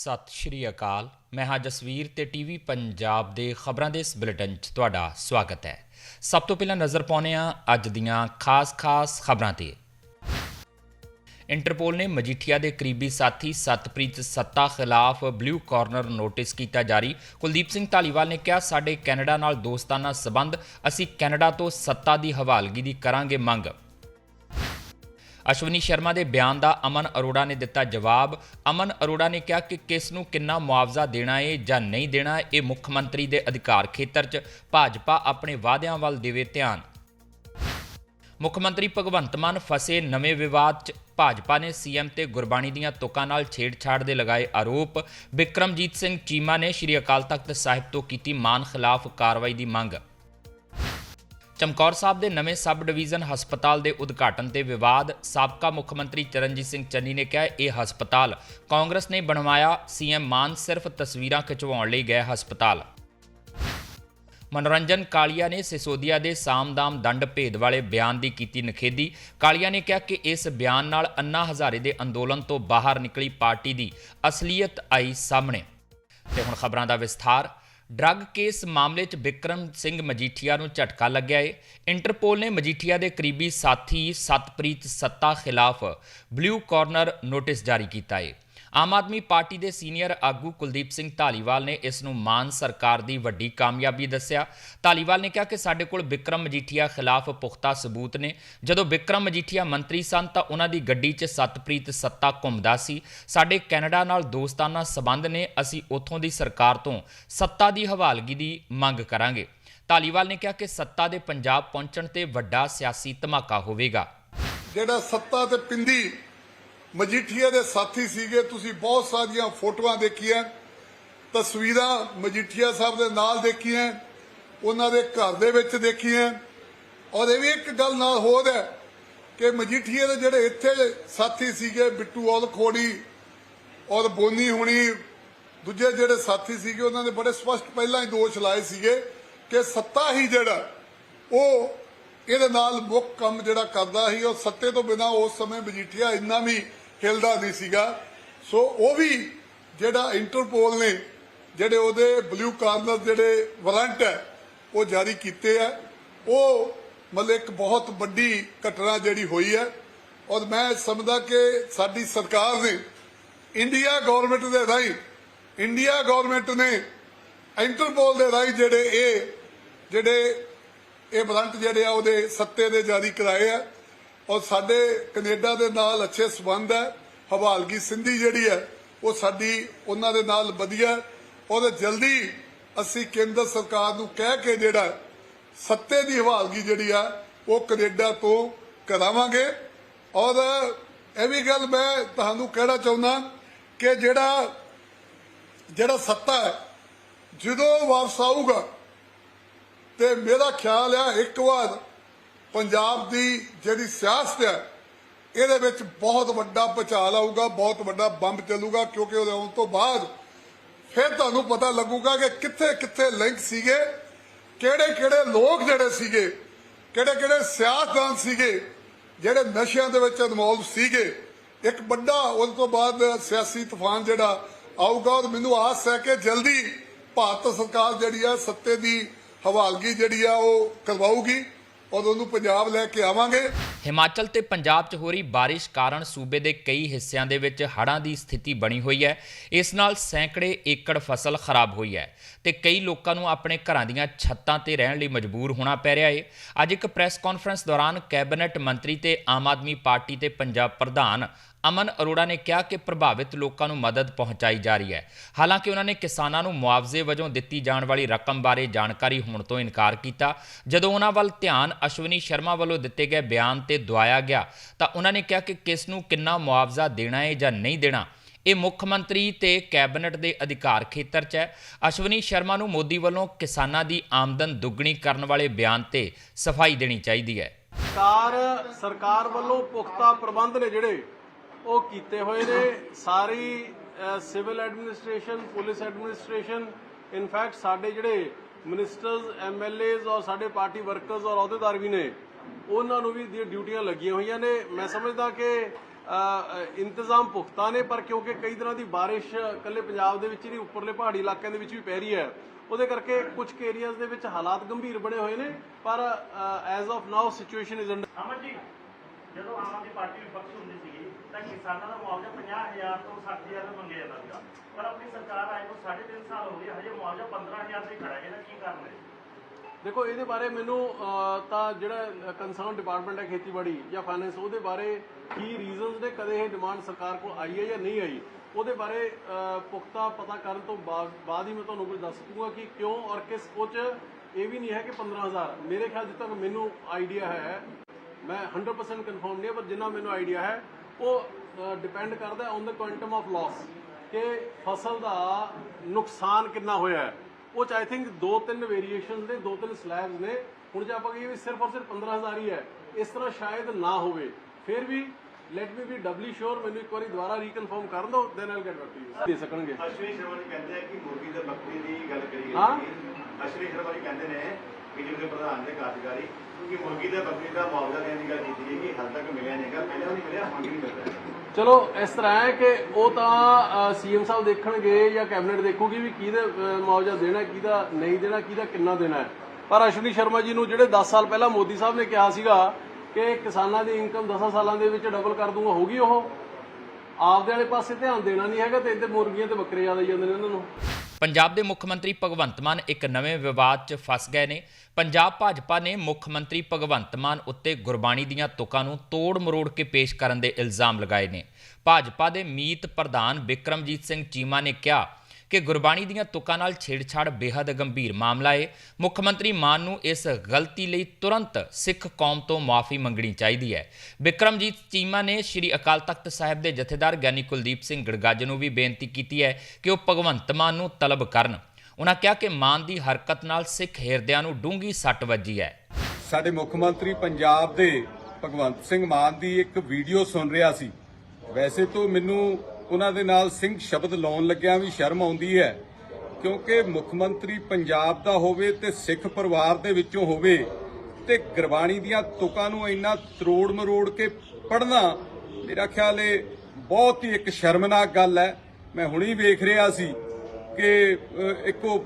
ਸਤਿ ਸ਼੍ਰੀ ਅਕਾਲ। ਮੈਂ ਹਾਂ ਜਸਵੀਰ ਤੇ ਟੀਵੀ ਪੰਜਾਬ ਦੇ ਖਬਰਾਂ ਦੇ ਇਸ ਬੁਲੇਟਿਨ 'ਚ ਤੁਹਾਡਾ ਸਵਾਗਤ ਹੈ। ਸਭ ਤੋਂ ਪਹਿਲਾਂ ਨਜ਼ਰ ਪਾਉਂਦੇ ਹਾਂ ਅੱਜ ਦੀਆਂ ਖਾਸ-ਖਾਸ ਖਬਰਾਂ ਤੇ। ਇੰਟਰਪੋਲ ਨੇ ਮਜੀਠੀਆ ਦੇ ਕਰੀਬੀ ਸਾਥੀ ਸਤਪ੍ਰੀਤ ਸੱਤਾ ਖਿਲਾਫ ਬਲੂ ਕਾਰਨਰ ਨੋਟਿਸ ਕੀਤਾ ਜਾਰੀ। ਕੁਲਦੀਪ ਸਿੰਘ ਢਾਲੀਵਾਲ ਨੇ ਕਿਹਾ, ਸਾਡੇ ਕੈਨੇਡਾ ਨਾਲ ਦੋਸਤਾਨਾ ਸਬੰਧ, ਅਸੀਂ ਕੈਨੇਡਾ ਤੋਂ ਸੱਤਾ ਦੀ ਹਵਾਲਗੀ ਦੀ ਕਰਾਂਗੇ ਮੰਗ। ਅਸ਼ਵਨੀ ਸ਼ਰਮਾ ਦੇ ਬਿਆਨ ਦਾ ਅਮਨ ਅਰੋੜਾ ਨੇ ਦਿੱਤਾ ਜਵਾਬ। ਅਮਨ ਅਰੋੜਾ ਨੇ ਕਿਹਾ ਕਿ ਕਿਸ ਨੂੰ ਕਿੰਨਾ ਮੁਆਵਜ਼ਾ ਦੇਣਾ ਹੈ ਜਾਂ ਨਹੀਂ ਦੇਣਾ, ਇਹ ਮੁੱਖ ਮੰਤਰੀ ਦੇ ਅਧਿਕਾਰ ਖੇਤਰ 'ਚ ਭਾਜਪਾ ਆਪਣੇ ਵਾਅਦਿਆਂ ਵੱਲ ਦੇਵੇ ਧਿਆਨ। ਮੁੱਖ ਮੰਤਰੀ ਭਗਵੰਤ ਮਾਨ ਫਸੇ ਨਵੇਂ ਵਿਵਾਦ 'ਚ ਭਾਜਪਾ ਨੇ ਸੀਐਮ ਤੇ ਗੁਰਬਾਣੀ ਦੀਆਂ ਤੁਕਾਂ ਨਾਲ ਛੇੜਛਾੜ ਦੇ ਲਗਾਏ ਆਰੋਪ। ਵਿਕਰਮਜੀਤ ਸਿੰਘ ਚੀਮਾ ਨੇ ਸ਼੍ਰੀ ਅਕਾਲ ਤਖਤ ਸਾਹਿਬ ਤੋਂ ਕੀਤੀ ਮਾਨ ਖਿਲਾਫ ਕਾਰਵਾਈ ਦੀ ਮੰਗ। ਚਮਕੌਰ ਸਾਹਿਬ ਦੇ ਨਵੇਂ ਸਬ ਡਿਵੀਜ਼ਨ ਹਸਪਤਾਲ ਦੇ ਉਦਘਾਟਨ ਤੇ ਵਿਵਾਦ, ਸਾਬਕਾ ਮੁੱਖ ਮੰਤਰੀ ਚਰਨਜੀਤ ਸਿੰਘ ਚੰਨੀ ਨੇ ਕਿਹਾ ਇਹ ਹਸਪਤਾਲ ਕਾਂਗਰਸ ਨੇ ਬਣਵਾਇਆ। ਸੀਐਮ ਮਾਨ ਸਿਰਫ ਤਸਵੀਰਾਂ ਖਿਚਵਾਉਣ ਲਈ ਗਏ ਹਸਪਤਾਲ। ਮਨੋਰੰਜਨ ਕਾਲੀਆ ਨੇ ਸਿਸੋਦੀਆ ਦੇ ਸਾਮਦਾਮ ਦੰਡ ਭੇਦ ਵਾਲੇ ਬਿਆਨ ਦੀ ਕੀਤੀ ਨਖੇਦੀ ਕਾਲੀਆ ਨੇ ਕਿਹਾ ਕਿ ਇਸ ਬਿਆਨ ਨਾਲ ਅੰਨਾ ਹਜ਼ਾਰੇ ਦੇ ਅੰਦੋਲਨ ਤੋਂ ਬਾਹਰ ਨਿਕਲੀ ਪਾਰਟੀ ਦੀ ਅਸਲੀਅਤ ਆਈ ਸਾਹਮਣੇ। ਤੇ ਹੁਣ ਖਬਰਾਂ ਦਾ ਵਿਸਥਾਰ। ਡਰੱਗ ਕੇਸ ਮਾਮਲੇ 'ਚ ਵਿਕਰਮ ਸਿੰਘ ਮਜੀਠੀਆ ਨੂੰ ਝਟਕਾ ਲੱਗਿਆ ਏ। ਇੰਟਰਪੋਲ ਨੇ ਮਜੀਠੀਆ ਦੇ ਕਰੀਬੀ ਸਾਥੀ ਸਤਪ੍ਰੀਤ ਸੱਤਾ ਖਿਲਾਫ ਬਲੂ ਕਾਰਨਰ ਨੋਟਿਸ ਜਾਰੀ ਕੀਤਾ ਏ। ਆਮ ਆਦਮੀ ਪਾਰਟੀ ਦੇ ਸੀਨੀਅਰ ਆਗੂ ਕੁਲਦੀਪ ਸਿੰਘ ਧਾਲੀਵਾਲ ਨੇ ਇਸ ਨੂੰ ਮਾਨ ਸਰਕਾਰ ਦੀ ਵੱਡੀ ਕਾਮਯਾਬੀ ਦੱਸਿਆ। ਧਾਲੀਵਾਲ ਨੇ ਕਿਹਾ ਕਿ ਸਾਡੇ ਕੋਲ ਵਿਕਰਮ ਮਜੀਠੀਆ ਖਿਲਾਫ ਪੁਖਤਾ ਸਬੂਤ ਨੇ। ਜਦੋਂ ਵਿਕਰਮ ਮਜੀਠੀਆ ਮੰਤਰੀ ਸਨ ਤਾਂ ਉਹਨਾਂ ਦੀ ਗੱਡੀ 'ਚ ਸਤਪ੍ਰੀਤ ਸੱਤਾ ਘੁੰਮਦਾ ਸੀ। ਸਾਡੇ ਕੈਨੇਡਾ ਨਾਲ ਦੋਸਤਾਨਾ ਸਬੰਧ ਨੇ। ਅਸੀਂ ਉੱਥੋਂ ਦੀ ਸਰਕਾਰ ਤੋਂ ਸੱਤਾ ਦੀ ਹਵਾਲਗੀ ਦੀ ਮੰਗ ਕਰਾਂਗੇ। ਧਾਲੀਵਾਲ ਨੇ ਕਿਹਾ ਕਿ ਸੱਤਾ ਦੇ ਪੰਜਾਬ ਪਹੁੰਚਣ ਤੇ ਵੱਡਾ ਸਿਆਸੀ ਧਮਾਕਾ ਹੋਵੇਗਾ। ਜਿਹੜਾ ਸੱਤਾ ਤੇ ਪਿੰਦੀ ਮਜੀਠੀਆ ਦੇ ਸਾਥੀ ਸੀਗੇ, ਤੁਸੀਂ ਬਹੁਤ ਸਾਰੀਆਂ ਫੋਟੋਆਂ ਦੇਖੀਆਂ, ਤਸਵੀਰਾਂ ਮਜੀਠੀਆ ਸਾਹਿਬ ਦੇ ਨਾਲ ਦੇਖੀਆਂ, ਉਹਨਾਂ ਦੇ ਘਰ ਦੇ ਵਿੱਚ ਦੇਖੀਆਂ। ਔਰ ਇਹ ਵੀ ਇੱਕ ਗੱਲ ਨਾਲ ਹੋਰ ਹੈ ਕਿ ਮਜੀਠੀਆ ਦੇ ਜਿਹੜੇ ਇੱਥੇ ਸਾਥੀ ਸੀਗੇ, ਬਿੱਟੂ ਔਲ ਖੋੜੀ ਔਰ ਬੋਨੀ ਹੁਣੀ, ਦੂਜੇ ਜਿਹੜੇ ਸਾਥੀ ਸੀਗੇ, ਉਹਨਾਂ ਨੇ ਬੜੇ ਸਪਸ਼ਟ ਪਹਿਲਾਂ ਹੀ ਦੋਸ਼ ਲਾਏ ਸੀਗੇ ਕਿ ਸੱਤਾ ਹੀ ਜਿਹੜਾ, ਉਹ ਇਹਦੇ ਨਾਲ ਮੁੱਖ ਕੰਮ ਜਿਹੜਾ ਕਰਦਾ ਸੀ, ਉਹ ਸੱਤੇ ਤੋਂ ਬਿਨਾ ਉਸ ਸਮੇਂ ਮਜੀਠੀਆ ਇੰਨਾ ਵੀ ਹਿਲਦਾ ਨਹੀਂ ਸੀਗਾ। ਸੋ ਉਹ ਵੀ ਜਿਹੜਾ ਇੰਟਰਪੋਲ ਨੇ, ਜਿਹੜੇ ਉਹਦੇ ਬਲੂ ਕਾਰਨਰ ਜਿਹੜੇ ਵਾਰੰਟ ਹੈ, ਉਹ ਜਾਰੀ ਕੀਤੇ ਆ ਉਹ ਮਤਲਬ ਇੱਕ ਬਹੁਤ ਵੱਡੀ ਘਟਨਾ ਜਿਹੜੀ ਹੋਈ ਹੈ। ਔਰ ਮੈਂ ਸਮਝਦਾ ਕਿ ਸਾਡੀ ਸਰਕਾਰ ਨੇ ਇੰਡੀਆ ਗਵਰਨਮੈਂਟ ਦੇ ਰਾਹੀਂ, ਇੰਡੀਆ ਗਵਰਨਮੈਂਟ ਨੇ ਇੰਟਰਪੋਲ ਦੇ ਰਾਹੀਂ ਜਿਹੜੇ ਇਹ ਜਿਹੜੇ ਇਹ ਵਾਰੰਟ ਜਿਹੜੇ ਆ, ਉਹਦੇ ਸੱਤੇ ਦੇ ਜਾਰੀ ਕਰਾਏ ਆ। ਔਰ ਸਾਡੇ ਕੈਨੇਡਾ ਦੇ ਨਾਲ ਅੱਛੇ ਸਬੰਧ ਹੈ। ਹਵਾਲਗੀ ਸਿੰਧੀ ਜਿਹੜੀ ਹੈ, ਉਹ ਸਾਡੀ ਉਹਨਾਂ ਦੇ ਨਾਲ ਵਧੀਆ ਔਰ ਜਲਦੀ ਅਸੀਂ ਕੇਂਦਰ ਸਰਕਾਰ ਨੂੰ ਕਹਿ ਕੇ ਜਿਹੜਾ ਸੱਤੇ ਦੀ ਹਵਾਲਗੀ ਜਿਹੜੀ ਆ, ਉਹ ਕੈਨੇਡਾ ਤੋਂ ਕਰਾਵਾਂਗੇ। ਔਰ ਇਹ ਵੀ ਗੱਲ ਮੈਂ ਤੁਹਾਨੂੰ ਕਹਿਣਾ ਚਾਹੁੰਦਾ ਕਿ ਜਿਹੜਾ ਜਿਹੜਾ ਸੱਤਾ ਹੈ, ਜਦੋਂ ਵਾਪਸ ਆਊਗਾ, ਤੇ ਮੇਰਾ ਖਿਆਲ ਆ ਇੱਕ ਵਾਰ ਪੰਜਾਬ ਦੀ ਜਿਹੜੀ ਸਿਆਸਤ ਹੈ, ਇਹਦੇ ਵਿੱਚ ਬਹੁਤ ਵੱਡਾ ਪਚਾਲ ਆਊਗਾ, ਬਹੁਤ ਵੱਡਾ ਬੰਬ ਚੱਲੂਗਾ, ਕਿਉਂਕਿ ਉਹਦੇ ਆਉਣ ਤੋਂ ਬਾਅਦ ਫਿਰ ਤੁਹਾਨੂੰ ਪਤਾ ਲੱਗੂਗਾ ਕਿ ਕਿੱਥੇ ਕਿੱਥੇ ਲਿੰਕ ਸੀਗੇ, ਕਿਹੜੇ ਕਿਹੜੇ ਲੋਕ ਜਿਹੜੇ ਸੀਗੇ, ਕਿਹੜੇ ਕਿਹੜੇ ਸਿਆਸਤਦਾਨ ਸੀਗੇ, ਜਿਹੜੇ ਨਸ਼ਿਆਂ ਦੇ ਵਿੱਚ ਇਨਵੋਲਵ ਸੀਗੇ। ਇੱਕ ਵੱਡਾ ਉਸ ਤੋਂ ਬਾਅਦ ਸਿਆਸੀ ਤੂਫਾਨ ਜਿਹੜਾ ਆਊਗਾ, ਔਰ ਮੈਨੂੰ ਆਸ ਹੈ ਕਿ ਜਲਦੀ ਭਾਰਤ ਸਰਕਾਰ ਜਿਹੜੀ ਆ ਸੱਤੇ ਦੀ ਹਵਾਲਗੀ ਜਿਹੜੀ ਆ ਉਹ ਕਰਵਾਊਗੀ। ਔਰ ਉਹਨੂੰ ਪੰਜਾਬ ਲੈ ਕੇ ਆਵਾਂਗੇ। ਹਿਮਾਚਲ ਤੇ ਪੰਜਾਬ 'ਚ ਹੋ ਰਹੀ ਬਾਰਿਸ਼ ਕਾਰਨ ਸੂਬੇ ਦੇ ਕਈ ਹਿੱਸਿਆਂ ਦੇ ਵਿੱਚ ਹੜ੍ਹਾਂ ਦੀ ਸਥਿਤੀ ਬਣੀ ਹੋਈ ਹੈ। ਇਸ ਨਾਲ ਸੈਂਕੜੇ ਏਕੜ ਫਸਲ ਖਰਾਬ ਹੋਈ ਹੈ ਤੇ ਕਈ ਲੋਕਾਂ ਨੂੰ ਆਪਣੇ ਘਰਾਂ ਦੀਆਂ ਛੱਤਾਂ ਤੇ ਰਹਿਣ ਲਈ ਮਜਬੂਰ ਹੋਣਾ ਪੈ ਰਿਹਾ ਹੈ ਅੱਜ ਇੱਕ ਪ੍ਰੈਸ ਕਾਨਫਰੰਸ ਦੌਰਾਨ ਕੈਬਨਿਟ ਮੰਤਰੀ ਤੇ ਆਮ ਆਦਮੀ ਪਾਰਟੀ ਤੇ ਪੰਜਾਬ ਪ੍ਰਧਾਨ ਅਮਨ ਅਰੋੜਾ ਨੇ ਕਿਹਾ ਕਿ ਪ੍ਰਭਾਵਿਤ ਲੋਕਾਂ ਨੂੰ ਮਦਦ ਪਹੁੰਚਾਈ ਜਾ ਰਹੀ ਹੈ। ਹਾਲਾਂਕਿ ਉਹਨਾਂ ਨੇ ਕਿਸਾਨਾਂ ਨੂੰ ਮੁਆਵਜ਼ੇ ਵਜੋਂ ਦਿੱਤੀ ਜਾਣ ਵਾਲੀ ਰਕਮ ਬਾਰੇ ਜਾਣਕਾਰੀ ਹੋਣ ਤੋਂ ਇਨਕਾਰ ਕੀਤਾ। ਜਦੋਂ ਉਹਨਾਂ ਵੱਲ ਧਿਆਨ ਅਸ਼ਵਨੀ ਸ਼ਰਮਾ ਵੱਲੋਂ ਦਿੱਤੇ ਗਏ ਬਿਆਨ ਤੇ ਦੁਆਇਆ ਗਿਆ, ਤਾਂ ਉਹਨਾਂ ਨੇ ਕਿਹਾ ਕਿ ਕਿਸ ਨੂੰ ਕਿੰਨਾ ਮੁਆਵਜ਼ਾ ਦੇਣਾ ਹੈ ਜਾਂ ਨਹੀਂ ਦੇਣਾ, ਇਹ ਮੁੱਖ ਮੰਤਰੀ ਤੇ ਕੈਬਨਿਟ ਦੇ ਅਧਿਕਾਰ ਖੇਤਰ 'ਚ ਹੈ। ਅਸ਼ਵਨੀ ਸ਼ਰਮਾ ਨੂੰ ਮੋਦੀ ਵੱਲੋਂ ਕਿਸਾਨਾਂ ਦੀ ਆਮਦਨ ਦੁੱਗਣੀ ਕਰਨ ਵਾਲੇ ਬਿਆਨ ਤੇ ਸਫ਼ਾਈ ਦੇਣੀ ਚਾਹੀਦੀ ਹੈ। ਸਰਕਾਰ ਸਰਕਾਰ ਵੱਲੋਂ ਪੁਖਤਾ ਪ੍ਰਬੰਧ ਨੇ ਜਿਹੜੇ ਉਹ ਕੀਤੇ ਹੋਏ ਨੇ। ਸਾਰੀ civil administration, police administration in fact ਸਾਡੇ ਜਿਹੜੇ ਮਿਨਿਸਟਰਸ ਐਮਐਲਏਜ਼ ਔਰ ਸਾਡੇ ਪਾਰਟੀ ਵਰਕਰਸ ਔਰ ਅਹੁਦੇਦਾਰ ਵੀ ਨੇ, ਉਹਨਾਂ ਨੂੰ ਵੀ ਡਿਊਟੀਆਂ ਲੱਗੀਆਂ ਹੋਈਆਂ ਨੇ। ਮੈਂ ਸਮਝਦਾ ਕਿ ਇੰਤਜ਼ਾਮ ਪੁਖਤਾ ਨੇ, ਪਰ ਕਿਉਂਕਿ ਕਈ ਦਿਨਾਂ ਦੀ ਬਾਰਿਸ਼ ਕੱਲੇ ਪੰਜਾਬ ਦੇ ਵਿੱਚ ਹੀ ਨਹੀਂ, ਉੱਪਰਲੇ ਪਹਾੜੀ ਇਲਾਕਿਆਂ ਦੇ ਵਿੱਚ ਵੀ ਪੈ ਰਹੀ ਹੈ। ਉਹਦੇ ਕਰਕੇ ਕੁਝ ਏਰੀਆਜ਼ ਦੇ ਵਿੱਚ ਹਾਲਾਤ ਗੰਭੀਰ ਬਣੇ ਹੋਏ ਨੇ, ਪਰ as of now situation is under Aman ji, ਜਦੋਂ ਆਮ ਆਦਮੀ ਪਾਰਟੀ ਵਿਪਕਸ਼ ਹੁੰਦੀ ਸੀਗੀ ਤਾਂ ਕਿਸਾਨਾਂ ਦਾ ਮੁਆਵਜ਼ਾ 50000 ਤੋਂ 60000 ਤੱਕ ਮੰਗਿਆ ਜਾਂਦਾ ਸੀਗਾ। ਪਰ ਆਪਣੀ ਸਰਕਾਰ ਆਏ ਨੂੰ 3.5 ਸਾਲ ਹੋ ਗਏ, ਹਜੇ ਮੁਆਵਜ਼ਾ 15000 ਤੇ ਖੜਾ ਹੈ। ਇਹਦਾ ਕੀ ਕਾਰਨ ਹੈ? ਦੇਖੋ, ਇਹਦੇ ਬਾਰੇ ਮੈਨੂੰ ਤਾਂ ਜਿਹੜਾ ਕੰਸਰਨ ਡਿਪਾਰਟਮੈਂਟ ਹੈ ਖੇਤੀਬਾੜੀ ਜਾਂ ਫਾਈਨੈਂਸ ਉਹਦੇ ਬਾਰੇ ਕੀ ਰੀਜ਼ਨਸ ਨੇ, ਕਦੇ ਇਹ ਡਿਮਾਂਡ ਸਰਕਾਰ ਕੋਲ ਆਈ ਹੈ ਜਾਂ ਨਹੀਂ ਆਈ? ਉਹਦੇ ਬਾਰੇ ਪੁਖਤਾ ਪਤਾ ਕਰਨ ਤੋਂ ਬਾਅਦ ਹੀ ਮੈਂ ਤੁਹਾਨੂੰ ਕੁਝ ਦੱਸ ਸਕੂੰਗਾ ਕਿ ਕਿਉਂ ਔਰ ਕਿਸ ਕੋਚ ਇਹ ਵੀ ਨਹੀਂ ਹੈ ਕਿ 15000 ਮੇਰੇ ਖਿਆਲ ਜਿੱਥੇ ਮੈਨੂੰ ਆਈਡੀਆ ਹੈ, ਮੈਂ 100% ਕਨਫਰਮ ਨਹੀਂ ਪਰ ਜਿੰਨਾ ਮੈਨੂੰ ਆਈਡੀਆ ਹੈ ਉਹ ਡਿਪੈਂਡ ਕਰਦਾ on the quantum of loss ਕਿ ਫਸਲ ਦਾ ਨੁਕਸਾਨ ਕਿੰਨਾ ਹੋਇਆ ਹੈ। ਉਹ ਚ ਆਈ ਥਿੰਕ ਦੋ ਤਿੰਨ ਵੇਰੀਏਸ਼ਨਸ ਨੇ ਦੋ ਤਿੰਨ ਸਲੈਬਸ ਨੇ। ਹੁਣ ਜੇ ਆਪਾਂ ਕਹੀਏ ਵੀ ਸਿਰਫ ਔਰ ਸਿਰਫ 15000 ਹੀ ਹੈ ਇਸ ਤਰ੍ਹਾਂ ਸ਼ਾਇਦ ਨਾ ਹੋਵੇ। ਫਿਰ ਵੀ ਲੈਟ ਮੀ ਬੀ ਡਬਲੀ ਸ਼ੋਰ ਮੈਨੂੰ ਇੱਕ ਵਾਰੀ ਦੁਬਾਰਾ ਰੀਕਨਫਰਮ ਕਰ ਦਿਓ then I'll get back to you ਦੇ ਸਕਣਗੇ। ਅਸ਼ਵਨੀ ਸ਼ਰਮਾ ਜੀ ਕਹਿੰਦੇ ਆ ਕਿ ਮੁਰਗੀ ਤੇ ਬੱਕਰੀ ਦੀ ਗੱਲ ਕਰੀ। ਗਈ ਅਸ਼ਵਨੀ ਸ਼ਰਮਾ ਜੀ ਕਹਿੰਦੇ ਨੇ ਬੀਜੇਪੀ ਦੇ ਪ੍ਰਧਾਨ ਦੇ ਕਾਰਜਕਾਰੀ ਕਿ ਮੁਰਗੀ ਤੇ ਬੱਕਰੀ ਦਾ ਮੁਆਵਜ਼ਾ ਦੇਣ ਦੀ ਗੱਲ ਕੀਤੀ ਗਈ ਕਿ ਹਾਲ ਤੱਕ ਮਿਲਿਆ ਨਹੀਂਗਾ ਪਹਿਲਾਂ ਨਹੀਂ ਮਿਲਿਆ, ਹੁਣ ਵੀ ਨਹੀਂ ਚਲੋ, ਇਸ ਤਰ੍ਹਾਂ ਹੈ ਕਿ ਉਹ ਤਾਂ ਸੀਐਮ ਸਾਹਿਬ ਦੇਖਣਗੇ ਜਾਂ ਕੈਬਨਿਟ ਦੇਖੂਗੀ ਵੀ ਕਿਹਦੇ ਮੁਆਵਜ਼ਾ ਦੇਣਾ, ਕਿਹਦਾ ਨਹੀਂ ਦੇਣਾ, ਕਿਹਦਾ ਕਿੰਨਾ ਦੇਣਾ ਹੈ। ਪਰ ਅਸ਼ਵਨੀ ਸ਼ਰਮਾ ਜੀ ਨੂੰ ਜਿਹੜੇ 10 ਸਾਲ ਪਹਿਲਾਂ ਮੋਦੀ ਸਾਹਿਬ ਨੇ ਕਿਹਾ ਸੀਗਾ ਕਿ ਕਿਸਾਨਾਂ ਦੀ ਇਨਕਮ 10 ਸਾਲਾਂ ਦੇ ਵਿੱਚ ਡਬਲ ਕਰ ਦੂੰਗਾ ਹੋਗੀ ਉਹ? ਆਪਦੇ ਵਾਲੇ ਪਾਸੇ ਧਿਆਨ ਦੇਣਾ ਨਹੀਂ ਹੈਗਾ ਤੇ ਇੱਧਰ ਮੁਰਗੀਆਂ ਤੇ ਬੱਕਰੇ ਜ਼ਿਆਦਾ ਜਾਂਦੇ ਨੇ ਇਹਨਾਂ ਨੂੰ। ਪੰਜਾਬ ਦੇ ਮੁੱਖ ਮੰਤਰੀ ਭਗਵੰਤ ਮਾਨ ਇੱਕ ਨਵੇਂ ਵਿਵਾਦ 'ਚ ਫਸ ਗਏ ਨੇ। ਪੰਜਾਬ ਭਾਜਪਾ ਨੇ ਮੁੱਖ ਮੰਤਰੀ ਭਗਵੰਤ ਮਾਨ ਉੱਤੇ ਗੁਰਬਾਣੀ ਦੀਆਂ ਤੁਕਾਂ ਨੂੰ ਤੋੜ ਮਰੋੜ ਕੇ ਪੇਸ਼ ਕਰਨ ਦੇ ਇਲਜ਼ਾਮ ਲਗਾਏ ਨੇ। ਭਾਜਪਾ ਦੇ ਮੀਤ ਪ੍ਰਧਾਨ ਵਿਕਰਮਜੀਤ ਸਿੰਘ ਚੀਮਾ ਨੇ ਕਿਹਾ ਕਿ ਗੁਰਬਾਣੀ ਦੀਆਂ ਤੁਕਾਂ ਨਾਲ ਛੇੜਛਾੜ ਬੇहद ਗੰਭੀਰ ਮਾਮਲਾ ਹੈ ਮੁੱਖ ਮੰਤਰੀ ਮਾਨ ਨੂੰ ਇਸ ਗਲਤੀ ਲਈ ਤੁਰੰਤ ਸਿੱਖ ਕੌਮ ਤੋਂ ਮਾਫੀ ਮੰਗਣੀ ਚਾਹੀਦੀ ਹੈ। ਵਿਕਰਮਜੀਤ ਚੀਮਾ ਨੇ ਸ੍ਰੀ ਅਕਾਲ ਤਖਤ ਸਾਹਿਬ ਦੇ ਜਥੇਦਾਰ ਗਿਆਨੀ ਕੁਲਦੀਪ ਸਿੰਘ ਗੜਗਾਜ ਨੂੰ ਵੀ ਬੇਨਤੀ ਕੀਤੀ ਹੈ ਕਿ ਉਹ ਭਗਵੰਤ ਮਾਨ ਨੂੰ ਤਲਬ ਕਰਨ। ਉਹਨਾਂ ਕਿਹਾ ਕਿ ਮਾਨ ਦੀ ਹਰਕਤ ਨਾਲ ਸਿੱਖ ਹਿਰਦਿਆਂ ਨੂੰ ਡੂੰਗੀ ਸੱਟ ਵੱਜੀ ਹੈ। ਸਾਡੇ ਮੁੱਖ ਮੰਤਰੀ ਪੰਜਾਬ ਦੇ ਭਗਵੰਤ ਸਿੰਘ ਮਾਨ ਦੀ ਇੱਕ ਵੀਡੀਓ ਸੁਣ ਰਿਹਾ ਸੀ। ਵੈਸੇ ਤੋਂ ਮੈਨੂੰ ਉਹਨਾਂ ਦੇ ਨਾਲ ਸਿੰਘ ਸ਼ਬਦ ਲਾਉਣ ਲੱਗਿਆਂ ਵੀ ਸ਼ਰਮ ਆਉਂਦੀ ਹੈ। ਕਿਉਂਕਿ ਮੁੱਖ ਮੰਤਰੀ ਪੰਜਾਬ ਦਾ ਹੋਵੇ ਤੇ ਸਿੱਖ ਪਰਿਵਾਰ ਦੇ ਵਿੱਚੋਂ ਹੋਵੇ ਤੇ ਗੁਰਬਾਣੀ ਦੀਆਂ ਤੁਕਾਂ ਨੂੰ ਇੰਨਾ ਤਰੋੜ ਮਰੋੜ ਕੇ ਪੜ੍ਹਨਾ ਮੇਰਾ ਖਿਆਲ ਇਹ ਬਹੁਤ ਹੀ ਇੱਕ ਸ਼ਰਮਨਾਕ ਗੱਲ ਹੈ। ਮੈਂ ਹੁਣੀ ਵੇਖ ਰਿਹਾ ਸੀ ਕਿ ਇੱਕੋ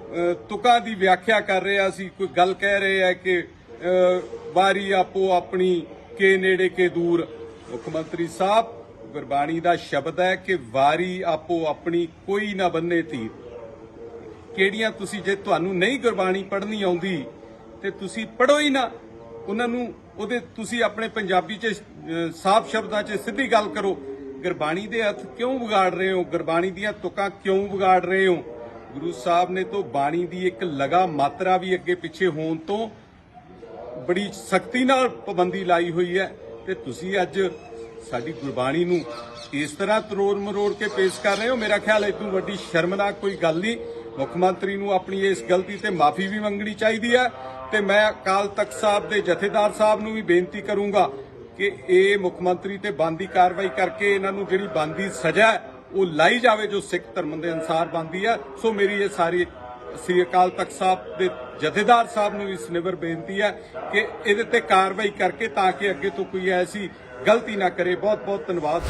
ਤੁਕਾਂ ਦੀ ਵਿਆਖਿਆ ਕਰ ਰਿਹਾ ਸੀ। ਕੋਈ ਗੱਲ ਕਹਿ ਰਹੇ ਹੈ ਕਿ ਵਾਰੀ ਆਪੋ ਆਪਣੀ, ਕੇ ਨੇੜੇ ਕੇ ਦੂਰ। ਮੁੱਖ ਮੰਤਰੀ ਸਾਹਿਬ ਗੁਰਬਾਣੀ ਦਾ ਸ਼ਬਦ ਹੈ ਕਿ ਵਾਰੀ ਆਪੋ ਆਪਣੀ ਕੋਈ ਨਾ ਬੰਨੇ ਧੀਰ। ਕਿਹੜੀਆਂ ਤੁਸੀਂ ਜੇ ਤੁਹਾਨੂੰ ਨਹੀਂ ਗੁਰਬਾਣੀ ਪੜ੍ਹਨੀ ਆਉਂਦੀ, ਤੇ ਤੁਸੀਂ ਪੜ੍ਹੋ ਹੀ ਨਾ। ਉਹਨਾਂ ਨੂੰ ਉਹਦੇ ਤੁਸੀਂ ਆਪਣੇ ਪੰਜਾਬੀ ਚ ਸਾਫ਼ ਸ਼ਬਦਾਂ ਚ ਸਿੱਧੀ ਗੱਲ ਕਰੋ, ਗੁਰਬਾਣੀ ਦੇ ਅਰਥ ਕਿਉਂ ਵਿਗਾੜ ਰਹੇ ਹੋ? ਗੁਰਬਾਣੀ ਦੀਆਂ ਤੁਕਾਂ ਕਿਉਂ ਵਿਗਾੜ ਰਹੇ ਹੋ? ਗੁਰੂ ਸਾਹਿਬ ਨੇ ਤਾਂ ਬਾਣੀ ਦੀ ਇੱਕ ਲਗਾ ਮਾਤਰਾ ਵੀ ਅੱਗੇ ਪਿੱਛੇ ਹੋਣ ਤੋਂ ਬੜੀ ਸਖਤੀ ਨਾਲ ਪਾਬੰਦੀ ਲਾਈ ਹੋਈ ਹੈ। ਤੇ ਤੁਸੀਂ ਅੱਜ ਸਾਡੀ ਗੁਰਬਾਣੀ ਨੂੰ ਇਸ ਤਰ੍ਹਾਂ ਤਰੋੜ ਮਰੋੜ ਕੇ ਪੇਸ਼ ਕਰ ਰਹੇ ਹੋ, ਮੇਰਾ ਖਿਆਲ ਇਦੋਂ ਵੱਡੀ ਸ਼ਰਮਨਾਕ ਕੋਈ ਗੱਲ ਨਹੀਂ। ਮੁੱਖ ਮੰਤਰੀ ਨੂੰ ਆਪਣੀ ਇਸ ਗਲਤੀ ਤੇ ਮਾਫੀ ਵੀ ਮੰਗਣੀ ਚਾਹੀਦੀ ਹੈ ਤੇ ਮੈਂ ਅਕਾਲ ਤਖਤ ਸਾਹਿਬ ਦੇ ਜਥੇਦਾਰ ਸਾਹਿਬ ਨੂੰ ਵੀ ਬੇਨਤੀ ਕਰੂੰਗਾ ਕਿ ਇਹ ਮੁੱਖ ਮੰਤਰੀ ਤੇ ਬੰਦੀ ਕਾਰਵਾਈ ਕਰਕੇ ਇਹਨਾਂ ਨੂੰ ਜਿਹੜੀ ਬੰਦੀ ਸਜ਼ਾ ਉਹ ਲਾਈ ਜਾਵੇ ਜੋ ਸਿੱਖ ਧਰਮ ਦੇ ਅਨਸਾਰ ਬੰਦੀ ਹੈ। ਸੋ ਮੇਰੀ ਇਹ ਸਾਰੀ ਸ੍ਰੀ ਅਕਾਲ ਤਖਤ ਸਾਹਿਬ ਦੇ ਜਥੇਦਾਰ ਸਾਹਿਬ ਨੂੰ ਇਸ ਨਿਵਰ ਬੇਨਤੀ ਹੈ ਕਿ ਇਹਦੇ ਤੇ ਕਾਰਵਾਈ ਕਰਕੇ ਤਾਂ ਕਿ ਅੱਗੇ ਤੋਂ ਕੋਈ ਐਸੀ ਗਲਤੀ ਨਾ ਕਰੇ, ਬਹੁਤ ਬਹੁਤ ਧੰਨਵਾਦ।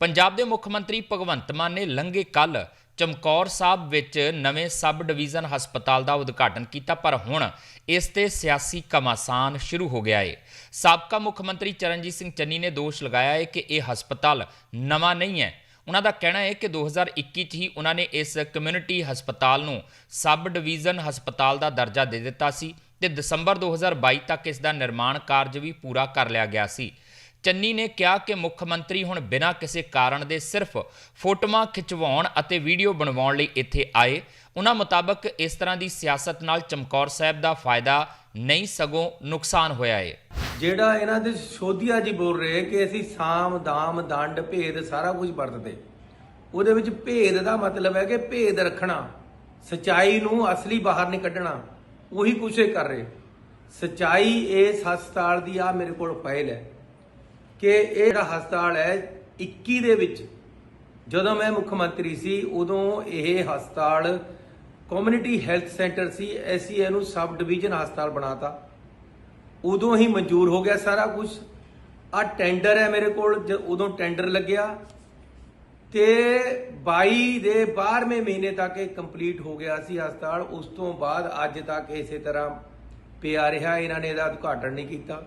ਪੰਜਾਬ ਦੇ ਮੁੱਖ ਮੰਤਰੀ ਭਗਵੰਤ ਮਾਨ ਨੇ ਲੰਘੇ ਕੱਲ ਚਮਕੌਰ ਸਾਹਿਬ ਵਿੱਚ ਨਵੇਂ ਸਬ ਡਿਵੀਜ਼ਨ ਹਸਪਤਾਲ ਦਾ ਉਦਘਾਟਨ ਕੀਤਾ, ਪਰ ਹੁਣ ਇਸ ਤੇ ਸਿਆਸੀ ਘਮਾਸਾਨ ਸ਼ੁਰੂ ਹੋ ਗਿਆ ਹੈ ਸਾਬਕਾ ਮੁੱਖ ਮੰਤਰੀ ਚਰਨਜੀਤ ਸਿੰਘ ਚੰਨੀ ਨੇ ਦੋਸ਼ ਲਗਾਇਆ ਹੈ ਕਿ ਇਹ ਹਸਪਤਾਲ ਨਵਾਂ ਨਹੀਂ ਹੈ। ਉਹਨਾਂ ਦਾ ਕਹਿਣਾ ਹੈ ਕਿ 2021 ਚ ਹੀ ਉਹਨਾਂ ਨੇ ਇਸ ਕਮਿਊਨਿਟੀ ਹਸਪਤਾਲ ਨੂੰ ਸਬ ਡਿਵੀਜ਼ਨ ਹਸਪਤਾਲ ਦਾ ਦਰਜਾ ਦੇ ਦਿੱਤਾ ਸੀ ਤੇ ਦਸੰਬਰ 2022 ਤੱਕ ਇਸ ਦਾ ਨਿਰਮਾਣ ਕਾਰਜ ਵੀ ਪੂਰਾ ਕਰ ਲਿਆ ਗਿਆ ਸੀ। ਚੰਨੀ ਨੇ ਕਿਹਾ ਕਿ ਮੁੱਖ ਮੰਤਰੀ ਹੁਣ ਬਿਨਾਂ ਕਿਸੇ ਕਾਰਨ ਦੇ ਸਿਰਫ ਫੋਟੋਆਂ ਖਿਚਵਾਉਣ ਅਤੇ ਵੀਡੀਓ ਬਣਵਾਉਣ ਲਈ ਇੱਥੇ ਆਏ। ਉਹਨਾਂ ਮੁਤਾਬਕ ਇਸ ਤਰ੍ਹਾਂ ਦੀ ਸਿਆਸਤ ਨਾਲ ਚਮਕੌਰ ਸਾਹਿਬ ਦਾ ਫਾਇਦਾ ਨਹੀਂ ਸਗੋਂ ਨੁਕਸਾਨ ਹੋਇਆ ਹੈ ਜਿਹੜਾ ਇਹਨਾਂ ਦੇ ਸੋਧੀਆ ਜੀ ਬੋਲ ਰਹੇ ਕਿ ਅਸੀਂ ਸਾਮ, ਦਾਮ, ਦੰਡ, ਭੇਦ ਸਾਰਾ ਕੁਝ ਵਰਤਦੇ। ਉਹਦੇ ਵਿੱਚ ਭੇਦ ਦਾ ਮਤਲਬ ਹੈ ਕਿ ਭੇਦ ਰੱਖਣਾ, ਸਚਾਈ ਨੂੰ ਅਸਲੀ ਬਾਹਰ ਨਹੀਂ ਕੱਢਣਾ, ਉਹੀ ਕੁਛ ਇਹ ਕਰ ਰਹੇ। ਸਚਾਈ ਇਸ ਹਸਪਤਾਲ ਦੀ ਆ ਮੇਰੇ ਕੋਲ ਫਾਈਲ ਹੈ। ਕਿ ਇਹ ਜਿਹੜਾ ਹਸਪਤਾਲ ਹੈ 21 ਦੇ ਵਿੱਚ, ਜਦੋਂ ਮੈਂ ਮੁੱਖ ਮੰਤਰੀ ਸੀ, ਉਦੋਂ ਇਹ ਹਸਪਤਾਲ ਕਮਿਊਨਿਟੀ ਹੈਲਥ ਸੈਂਟਰ ਸੀ ਅਸੀਂ ਇਹਨੂੰ ਸਬ ਡਿਵੀਜ਼ਨ ਹਸਪਤਾਲ ਬਣਾਤਾ। ਉਦੋਂ ਹੀ ਮਨਜ਼ੂਰ ਹੋ ਗਿਆ ਸਾਰਾ ਕੁਝ ਆ ਟੈਂਡਰ ਹੈ ਮੇਰੇ ਕੋਲ, ਜ- ਉਦੋਂ ਟੈਂਡਰ ਲੱਗਿਆ। ਤੇ 22 ਦੇ 12ਵੇਂ ਮਹੀਨੇ ਤੱਕ ਇਹ ਕੰਪਲੀਟ ਹੋ ਗਿਆ ਸੀ ਹਸਪਤਾਲ। ਉਸ ਤੋਂ ਬਾਅਦ ਅੱਜ ਤੱਕ ਇਸੇ ਤਰ੍ਹਾਂ ਪਿਆ ਰਿਹਾ, ਇਹਨਾਂ ਨੇ ਇਹਦਾ ਉਦਘਾਟਨ ਨਹੀਂ ਕੀਤਾ।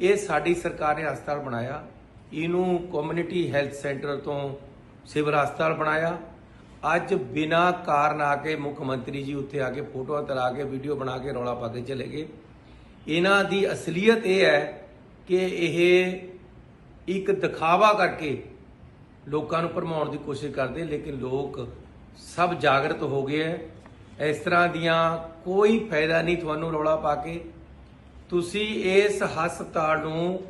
ਇਹ ਸਾਡੀ ਸਰਕਾਰ ਨੇ ਹਸਪਤਾਲ ਬਣਾਇਆ। ਇਹਨੂੰ ਕਮਿਊਨਿਟੀ ਹੈਲਥ ਸੈਂਟਰ ਤੋਂ ਸਿਵਲ ਹਸਪਤਾਲ ਬਣਾਇਆ। ਅੱਜ ਬਿਨਾ ਕਾਰਨ ਆ ਕੇ ਮੁੱਖ ਮੰਤਰੀ ਜੀ ਉੱਥੇ ਆ ਕੇ ਫੋਟੋਆਂ ਤਲਾ ਕੇ ਵੀਡੀਓ ਬਣਾ ਕੇ ਰੌਲਾ ਪਾ ਕੇ ਚਲੇ ਗਏ। ਇਹਨਾਂ ਦੀ ਅਸਲੀਅਤ ਇਹ ਹੈ ਕਿ ਇਹ ਇੱਕ ਦਿਖਾਵਾ ਕਰਕੇ ਲੋਕਾਂ ਨੂੰ ਭਰਮਾਉਣ ਦੀ ਕੋਸ਼ਿਸ਼ ਕਰਦੇ, ਲੇਕਿਨ ਲੋਕ ਸਭ ਜਾਗਰਤ ਹੋ ਗਏ ਹੈ। ਇਸ ਤਰ੍ਹਾਂ ਦੀਆਂ ਕੋਈ ਫਾਇਦਾ ਨਹੀਂ ਤੁਹਾਨੂੰ ਰੌਲਾ ਪਾ ਕੇ। ਤੁਸੀਂ ਇਸ ਹਸਪਤਾਲ ਨੂੰ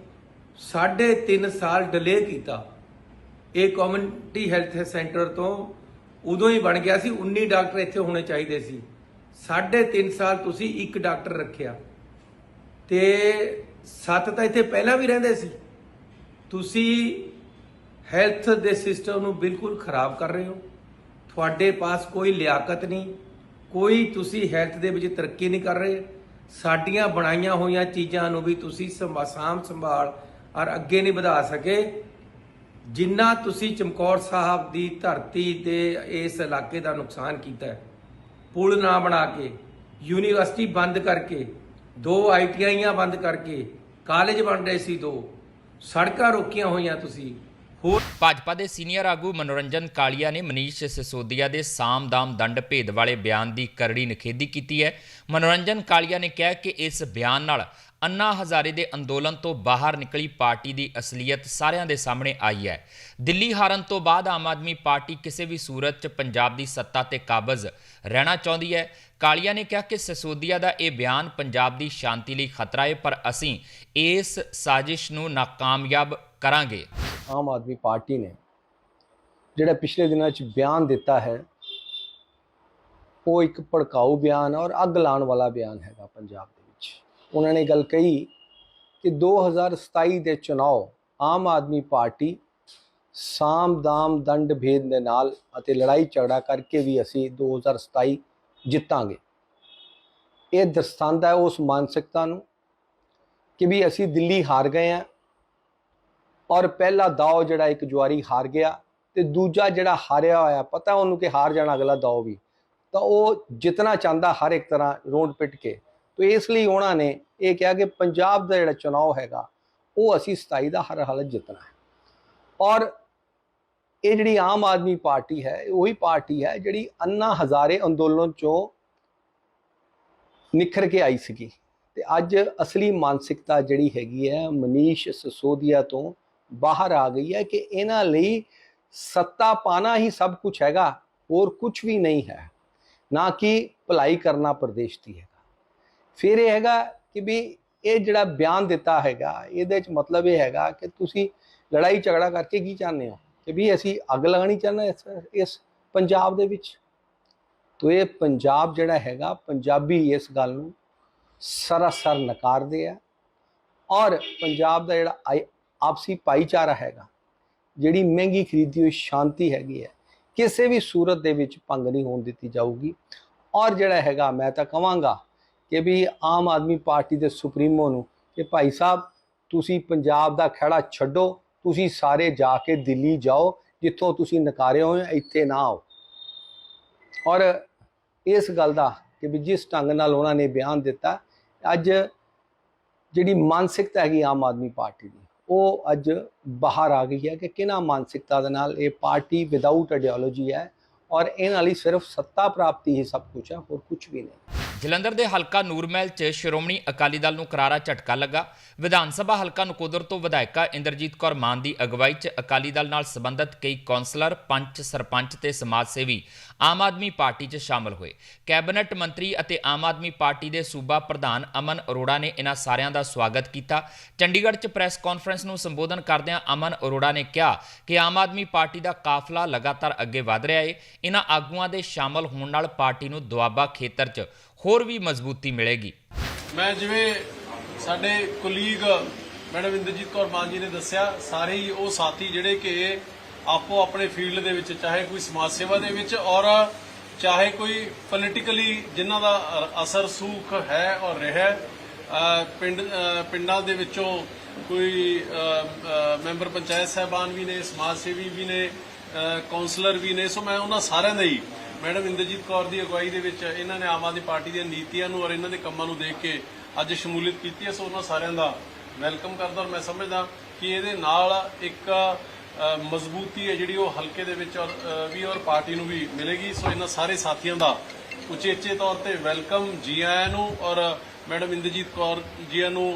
ਸਾਢੇ ਤਿੰਨ ਸਾਲ ਡਿਲੇ ਕੀਤਾ। ਇਹ ਕਮਿਊਨਿਟੀ ਹੈਲਥ ਸੈਂਟਰ ਤੋਂ ਉਦੋਂ ਹੀ ਬਣ ਗਿਆ ਸੀ 19 ਡਾਕਟਰ ਇੱਥੇ ਹੋਣੇ ਚਾਹੀਦੇ ਸੀ। ਸਾਢੇ ਤਿੰਨ ਸਾਲ ਤੁਸੀਂ ਇੱਕ ਡਾਕਟਰ ਰੱਖਿਆ। ਤੇ ਸੱਤ ਤਾਂ ਇੱਥੇ ਪਹਿਲਾਂ ਵੀ ਰਹਿੰਦੇ ਸੀ। ਤੁਸੀਂ ਹੈਲਥ ਦੇ ਸਿਸਟਮ ਨੂੰ ਬਿਲਕੁਲ ਖਰਾਬ ਕਰ ਰਹੇ ਹੋ। ਤੁਹਾਡੇ ਪਾਸ ਕੋਈ ਲਿਆਕਤ ਨਹੀਂ। ਕੋਈ ਤੁਸੀਂ ਹੈਲਥ ਦੇ ਵਿੱਚ ਤਰੱਕੀ ਨਹੀਂ ਕਰ ਰਹੇ। ਸਾਡੀਆਂ ਬਣਾਈਆਂ ਹੋਈਆਂ ਚੀਜ਼ਾਂ ਨੂੰ ਵੀ ਤੁਸੀਂ ਸੰਭਾ- ਸਾਂਭ ਸੰਭਾਲ ਔਰ ਅੱਗੇ ਨਹੀਂ ਵਧਾ ਸਕੇ। ਜਿੰਨਾ ਤੁਸੀਂ ਚਮਕੌਰ ਸਾਹਿਬ ਦੀ ਧਰਤੀ ਤੇ ਇਸ ਇਲਾਕੇ ਦਾ ਨੁਕਸਾਨ ਕੀਤਾ ਹੈ, ਪੁਲ ਨਾ ਬਣਾ ਕੇ, ਯੂਨੀਵਰਸਿਟੀ ਬੰਦ ਕਰਕੇ, ਦੋ ਆਈਟੀਆਈਆਂ ਬੰਦ ਕਰਕੇ, ਕਾਲਜ ਬਣ ਰਹੇ ਸੀ ਦੋ, ਸੜਕਾਂ ਰੋਕੀਆਂ ਹੋਈਆਂ ਤੁਸੀਂ ਹੋਰ ਭਾਜਪਾ ਦੇ ਸੀਨੀਅਰ ਆਗੂ ਮਨੋਰੰਜਨ ਕਾਲੀਆ ਨੇ ਮਨੀਸ਼ ਸਿਸੋਦੀਆ ਦੇ ਸਾਮ-ਦਾਮ ਦੰਡ ਭੇਦ ਵਾਲੇ ਬਿਆਨ ਦੀ ਕਰੜੀ ਨਿਖੇਧੀ ਕੀਤੀ ਹੈ। ਮਨੋਰੰਜਨ ਕਾਲੀਆ ਨੇ ਕਿਹਾ ਕਿ ਇਸ ਬਿਆਨ ਨਾਲ ਅੰਨਾ ਹਜ਼ਾਰੇ ਦੇ ਅੰਦੋਲਨ ਤੋਂ ਬਾਹਰ ਨਿਕਲੀ ਪਾਰਟੀ ਦੀ ਅਸਲੀਅਤ ਸਾਰਿਆਂ ਦੇ ਸਾਹਮਣੇ ਆਈ ਹੈ। ਦਿੱਲੀ ਹਾਰਨ ਤੋਂ ਬਾਅਦ ਆਮ ਆਦਮੀ ਪਾਰਟੀ ਕਿਸੇ ਵੀ ਸੂਰਤ 'ਚ ਪੰਜਾਬ ਦੀ ਸੱਤਾ ਤੇ ਕਾਬਜ਼ ਰਹਿਣਾ ਚਾਹੁੰਦੀ ਹੈ। ਕਾਲੀਆ ਨੇ ਕਿਹਾ ਕਿ ਸਿਸੋਦੀਆ ਦਾ ਇਹ ਬਿਆਨ ਪੰਜਾਬ ਦੀ ਸ਼ਾਂਤੀ ਲਈ ਖਤਰਾ ਹੈ, ਪਰ ਅਸੀਂ ਇਸ ਸਾਜ਼ਿਸ਼ ਨੂੰ ਨਾਕਾਮਯਾਬ ਕਰਾਂਗੇ। ਆਮ ਆਦਮੀ ਪਾਰਟੀ ਨੇ ਜਿਹੜਾ ਪਿਛਲੇ ਦਿਨਾਂ 'ਚ ਬਿਆਨ ਦਿੱਤਾ ਹੈ, ਉਹ ਇੱਕ ਭੜਕਾਊ ਬਿਆਨ ਔਰ ਅੱਗ ਲਾਉਣ ਵਾਲਾ ਬਿਆਨ ਹੈਗਾ ਪੰਜਾਬ ਦੇ ਵਿੱਚ। ਉਹਨਾਂ ਨੇ ਗੱਲ ਕਹੀ ਕਿ 2027 ਦੇ ਚੁਣਾਵ ਆਮ ਆਦਮੀ ਪਾਰਟੀ ਸਾਮ ਦਾਮ ਦੰਡ ਭੇਦ ਦੇ ਨਾਲ ਅਤੇ ਲੜਾਈ ਝਗੜਾ ਕਰਕੇ ਵੀ ਅਸੀਂ 2027 ਜਿੱਤਾਂਗੇ। ਇਹ ਦਰਸਾਉਂਦਾ ਹੈ ਉਸ ਮਾਨਸਿਕਤਾ ਨੂੰ ਕਿ ਵੀ ਅਸੀਂ ਦਿੱਲੀ ਹਾਰ ਗਏ ਹਾਂ ਔਰ ਪਹਿਲਾ ਦਾਅ ਜਿਹੜਾ ਇੱਕ ਜੁਆਰੀ ਹਾਰ ਗਿਆ ਤੇ ਦੂਜਾ ਜਿਹੜਾ ਹਾਰਿਆ ਹੋਇਆ, ਪਤਾ ਉਹਨੂੰ ਕਿ ਹਾਰ ਜਾਣਾ ਅਗਲਾ ਦਾਅ ਵੀ। ਤਾਂ ਉਹ ਜਿੱਤਣਾ ਚਾਹੁੰਦਾ ਹਰ ਇੱਕ ਤਰ੍ਹਾਂ ਰੋਂਡ ਪਿੱਟ ਕੇ। ਤੋ ਇਸ ਲਈ ਉਹਨਾਂ ਨੇ ਇਹ ਕਿਹਾ ਕਿ ਪੰਜਾਬ ਦਾ ਜਿਹੜਾ ਚੁਣਾਵ ਹੈਗਾ, ਉਹ ਅਸੀਂ 27 ਦਾ ਹਰ ਹਾਲਤ ਜਿੱਤਣਾ ਹੈ। ਔਰ ਇਹ ਜਿਹੜੀ ਆਮ ਆਦਮੀ ਪਾਰਟੀ ਹੈ, ਉਹੀ ਪਾਰਟੀ ਹੈ ਜਿਹੜੀ ਅੰਨਾ ਹਜ਼ਾਰੇ ਅੰਦੋਲਨ ਚੋਂ ਨਿਖਰ ਕੇ ਆਈ ਸੀਗੀ। ਤੇ ਅੱਜ ਅਸਲੀ ਮਾਨਸਿਕਤਾ ਜਿਹੜੀ ਹੈਗੀ ਹੈ, ਮਨੀਸ਼ ਸਸੋਦੀਆ ਤੋਂ ਬਾਹਰ ਆ ਗਈ ਹੈ ਕਿ ਇਹਨਾਂ ਲਈ ਸੱਤਾ ਪਾਣਾ ਹੀ ਸਭ ਕੁਝ ਹੈਗਾ, ਹੋਰ ਕੁਝ ਵੀ ਨਹੀਂ ਹੈ। ਨਾ ਕਿ ਭਲਾਈ ਕਰਨਾ ਪ੍ਰਦੇਸ਼ ਦੀ ਹੈਗਾ। ਫਿਰ ਇਹ ਹੈਗਾ ਕਿ ਵੀ ਇਹ ਜਿਹੜਾ ਬਿਆਨ ਦਿੱਤਾ ਹੈਗਾ, ਇਹਦੇ ਚ ਮਤਲਬ ਇਹ ਹੈਗਾ ਕਿ ਤੁਸੀਂ ਲੜਾਈ ਝਗੜਾ ਕਰਕੇ ਕੀ ਚਾਹੁੰਦੇ ਹੋ? ਕਿ ਵੀ ਅਸੀਂ ਅੱਗ ਲਗਾਣੀ ਚਾਹੁੰਦੇ ਇਸ ਇਸ ਪੰਜਾਬ ਦੇ ਵਿੱਚ? ਤੋ ਇਹ ਪੰਜਾਬ ਜਿਹੜਾ ਹੈਗਾ, ਪੰਜਾਬੀ ਇਸ ਗੱਲ ਨੂੰ ਸਰਾਸਰ ਨਕਾਰਦੇ ਆ। ਔਰ ਪੰਜਾਬ ਦਾ ਜਿਹੜਾ ਆਈ- ਆਪਸੀ ਭਾਈਚਾਰਾ ਹੈਗਾ ਜਿਹੜੀ ਮਹਿੰਗੀ ਖਰੀਦੀ ਹੋਈ ਸ਼ਾਂਤੀ ਹੈਗੀ ਹੈ ਕਿਸੇ ਵੀ ਸੂਰਤ ਦੇ ਵਿੱਚ ਭੰਗ ਨਹੀਂ ਹੋਣ ਦਿੱਤੀ ਜਾਊਗੀ। ਔਰ ਜਿਹੜਾ ਹੈਗਾ ਮੈਂ ਤਾਂ ਕਹਾਂਗਾ ਕਿ ਵੀ ਆਮ ਆਦਮੀ ਪਾਰਟੀ ਦੇ ਸੁਪਰੀਮੋ ਨੂੰ ਕਿ ਭਾਈ ਸਾਹਿਬ ਤੁਸੀਂ ਪੰਜਾਬ ਦਾ ਖੜਾ ਛੱਡੋ ਤੁਸੀਂ ਸਾਰੇ ਜਾ ਕੇ ਦਿੱਲੀ ਜਾਓ ਜਿੱਥੋਂ ਤੁਸੀਂ ਨਕਾਰੇ ਹੋਏ ਹੋ, ਇੱਥੇ ਨਾ ਆਓ। ਔਰ ਇਸ ਗੱਲ ਦਾ ਕਿ ਵੀ ਜਿਸ ਢੰਗ ਨਾਲ ਉਹਨਾਂ ਨੇ ਬਿਆਨ ਦਿੱਤਾ ਅੱਜ ਜਿਹੜੀ ਮਾਨਸਿਕਤਾ ਹੈਗੀ ਆਮ ਆਦਮੀ ਪਾਰਟੀ ਦੀ ਉਹ ਅੱਜ ਬਾਹਰ ਆ ਗਈ ਹੈ ਕਿ ਕਿਹਨਾਂ ਮਾਨਸਿਕਤਾ ਦੇ ਨਾਲ ਇਹ ਪਾਰਟੀ ਵਿਦਆਊਟ ਆਈਡੀਓਲੋਜੀ ਹੈ ਔਰ ਇਹਨਾਂ ਲਈ ਸਿਰਫ ਸੱਤਾ ਪ੍ਰਾਪਤੀ ਹੀ ਸਭ ਕੁਝ ਹੈ, ਹੋਰ ਕੁਝ ਵੀ ਨਹੀਂ। ਜਲੰਧਰ ਦੇ ਹਲਕਾ ਨੂਰਮਹਿਲ 'ਚ ਸ਼੍ਰੋਮਣੀ ਅਕਾਲੀ ਦਲ ਨੂੰ ਕਰਾਰਾ ਝਟਕਾ ਲੱਗਾ। ਵਿਧਾਨ ਸਭਾ ਹਲਕਾ ਨਕੋਦਰ ਤੋਂ ਵਿਧਾਇਕਾ ਇੰਦਰਜੀਤ ਕੌਰ ਮਾਨ ਦੀ ਅਗਵਾਈ 'ਚ ਅਕਾਲੀ ਦਲ ਨਾਲ ਸੰਬੰਧਿਤ ਕਈ ਕੌਂਸਲਰ, ਪੰਚ, ਸਰਪੰਚ ਤੇ ਸਮਾਜ ਸੇਵੀ ਆਮ ਆਦਮੀ ਪਾਰਟੀ 'ਚ ਸ਼ਾਮਲ ਹੋਏ। ਕੈਬਨਿਟ ਮੰਤਰੀ ਅਤੇ ਆਮ ਆਦਮੀ ਪਾਰਟੀ ਦੇ ਸੂਬਾ ਪ੍ਰਧਾਨ ਅਮਨ ਅਰੋੜਾ ਨੇ ਇਹਨਾਂ ਸਾਰਿਆਂ ਦਾ ਸਵਾਗਤ ਕੀਤਾ। ਚੰਡੀਗੜ੍ਹ 'ਚ ਪ੍ਰੈਸ ਕਾਨਫਰੰਸ ਨੂੰ ਸੰਬੋਧਨ ਕਰਦਿਆਂ ਅਮਨ ਅਰੋੜਾ ਨੇ ਕਿਹਾ ਕਿ ਆਮ ਆਦਮੀ ਪਾਰਟੀ ਦਾ ਕਾਫਲਾ ਲਗਾਤਾਰ ਅੱਗੇ ਵਧ ਰਿਹਾ ਏ। ਇਹਨਾਂ ਆਗੂਆਂ ਦੇ ਸ਼ਾਮਲ ਹੋਣ ਨਾਲ ਪਾਰਟੀ ਨੂੰ ਦੁਆਬਾ ਖੇਤਰ 'ਚ ਹੋਰ ਵੀ ਮਜ਼ਬੂਤੀ ਮਿਲੇਗੀ। ਮੈਂ ਜਿਵੇਂ ਸਾਡੇ ਕੁਲੀਗ ਮੈਡਮ ਇੰਦਰਜੀਤ ਕੌਰ ਮਾਨ ਜੀ ਨੇ ਦੱਸਿਆ ਸਾਰੇ ਹੀ ਉਹ ਸਾਥੀ ਜਿਹੜੇ ਕਿ ਆਪੋ ਆਪਣੇ ਫੀਲਡ ਦੇ ਵਿੱਚ ਚਾਹੇ ਕੋਈ ਸਮਾਜ ਸੇਵਾ ਦੇ ਵਿੱਚ ਔਰ ਚਾਹੇ ਕੋਈ ਪੋਲੀਟੀਕਲੀ ਜਿਨ੍ਹਾਂ ਦਾ ਅਸਰ ਸੂਖ ਹੈ ਔਰ ਰਿਹਾ ਪਿੰਡ ਪਿੰਡਾਂ ਦੇ ਵਿੱਚੋਂ ਕੋਈ ਮੈਂਬਰ ਪੰਚਾਇਤ ਸਹਿਬਾਨ ਵੀ ਨੇ ਸਮਾਜ ਸੇਵੀ ਵੀ ਨੇ ਅ, ਕਾਉਂਸਲਰ ਵੀ ਨੇ ਸੋ ਮੈਂ ਉਹਨਾਂ ਸਾਰਿਆਂ ਦਾ ਹੀ ਮੈਡਮ ਇੰਦਰਜੀਤ ਕੌਰ ਦੀ ਅਗਵਾਈ ਦੇ ਵਿੱਚ ਇਹਨਾਂ ਨੇ ਆਮ ਆਦਮੀ ਪਾਰਟੀ ਦੀਆਂ ਨੀਤੀਆਂ ਨੂੰ ਔਰ ਇਹਨਾਂ ਦੇ ਕੰਮਾਂ ਨੂੰ ਦੇਖ ਕੇ ਅੱਜ ਸ਼ਮੂਲੀਅਤ ਕੀਤੀ ਹੈ। ਸੋ ਉਹਨਾਂ ਸਾਰਿਆਂ ਦਾ ਵੈਲਕਮ ਕਰਦਾ ਔਰ ਮੈਂ ਸਮਝਦਾ ਕਿ ਇਹਦੇ ਨਾਲ ਇੱਕ ਮਜ਼ਬੂਤੀ ਹੈ ਜਿਹੜੀ ਉਹ ਹਲਕੇ ਦੇ ਵਿੱਚ ਔਰ ਵੀ ਔਰ ਪਾਰਟੀ ਨੂੰ ਵੀ ਮਿਲੇਗੀ। ਸੋ ਇਹਨਾਂ ਸਾਰੇ ਸਾਥੀਆਂ ਦਾ ਉਚੇਚੇ ਤੌਰ ਤੇ ਵੈਲਕਮ। ਜੀ ਆਇਆਂ ਨੂੰ ਔਰ ਮੈਡਮ ਇੰਦਰਜੀਤ ਕੌਰ ਜੀਆਂ ਨੂੰ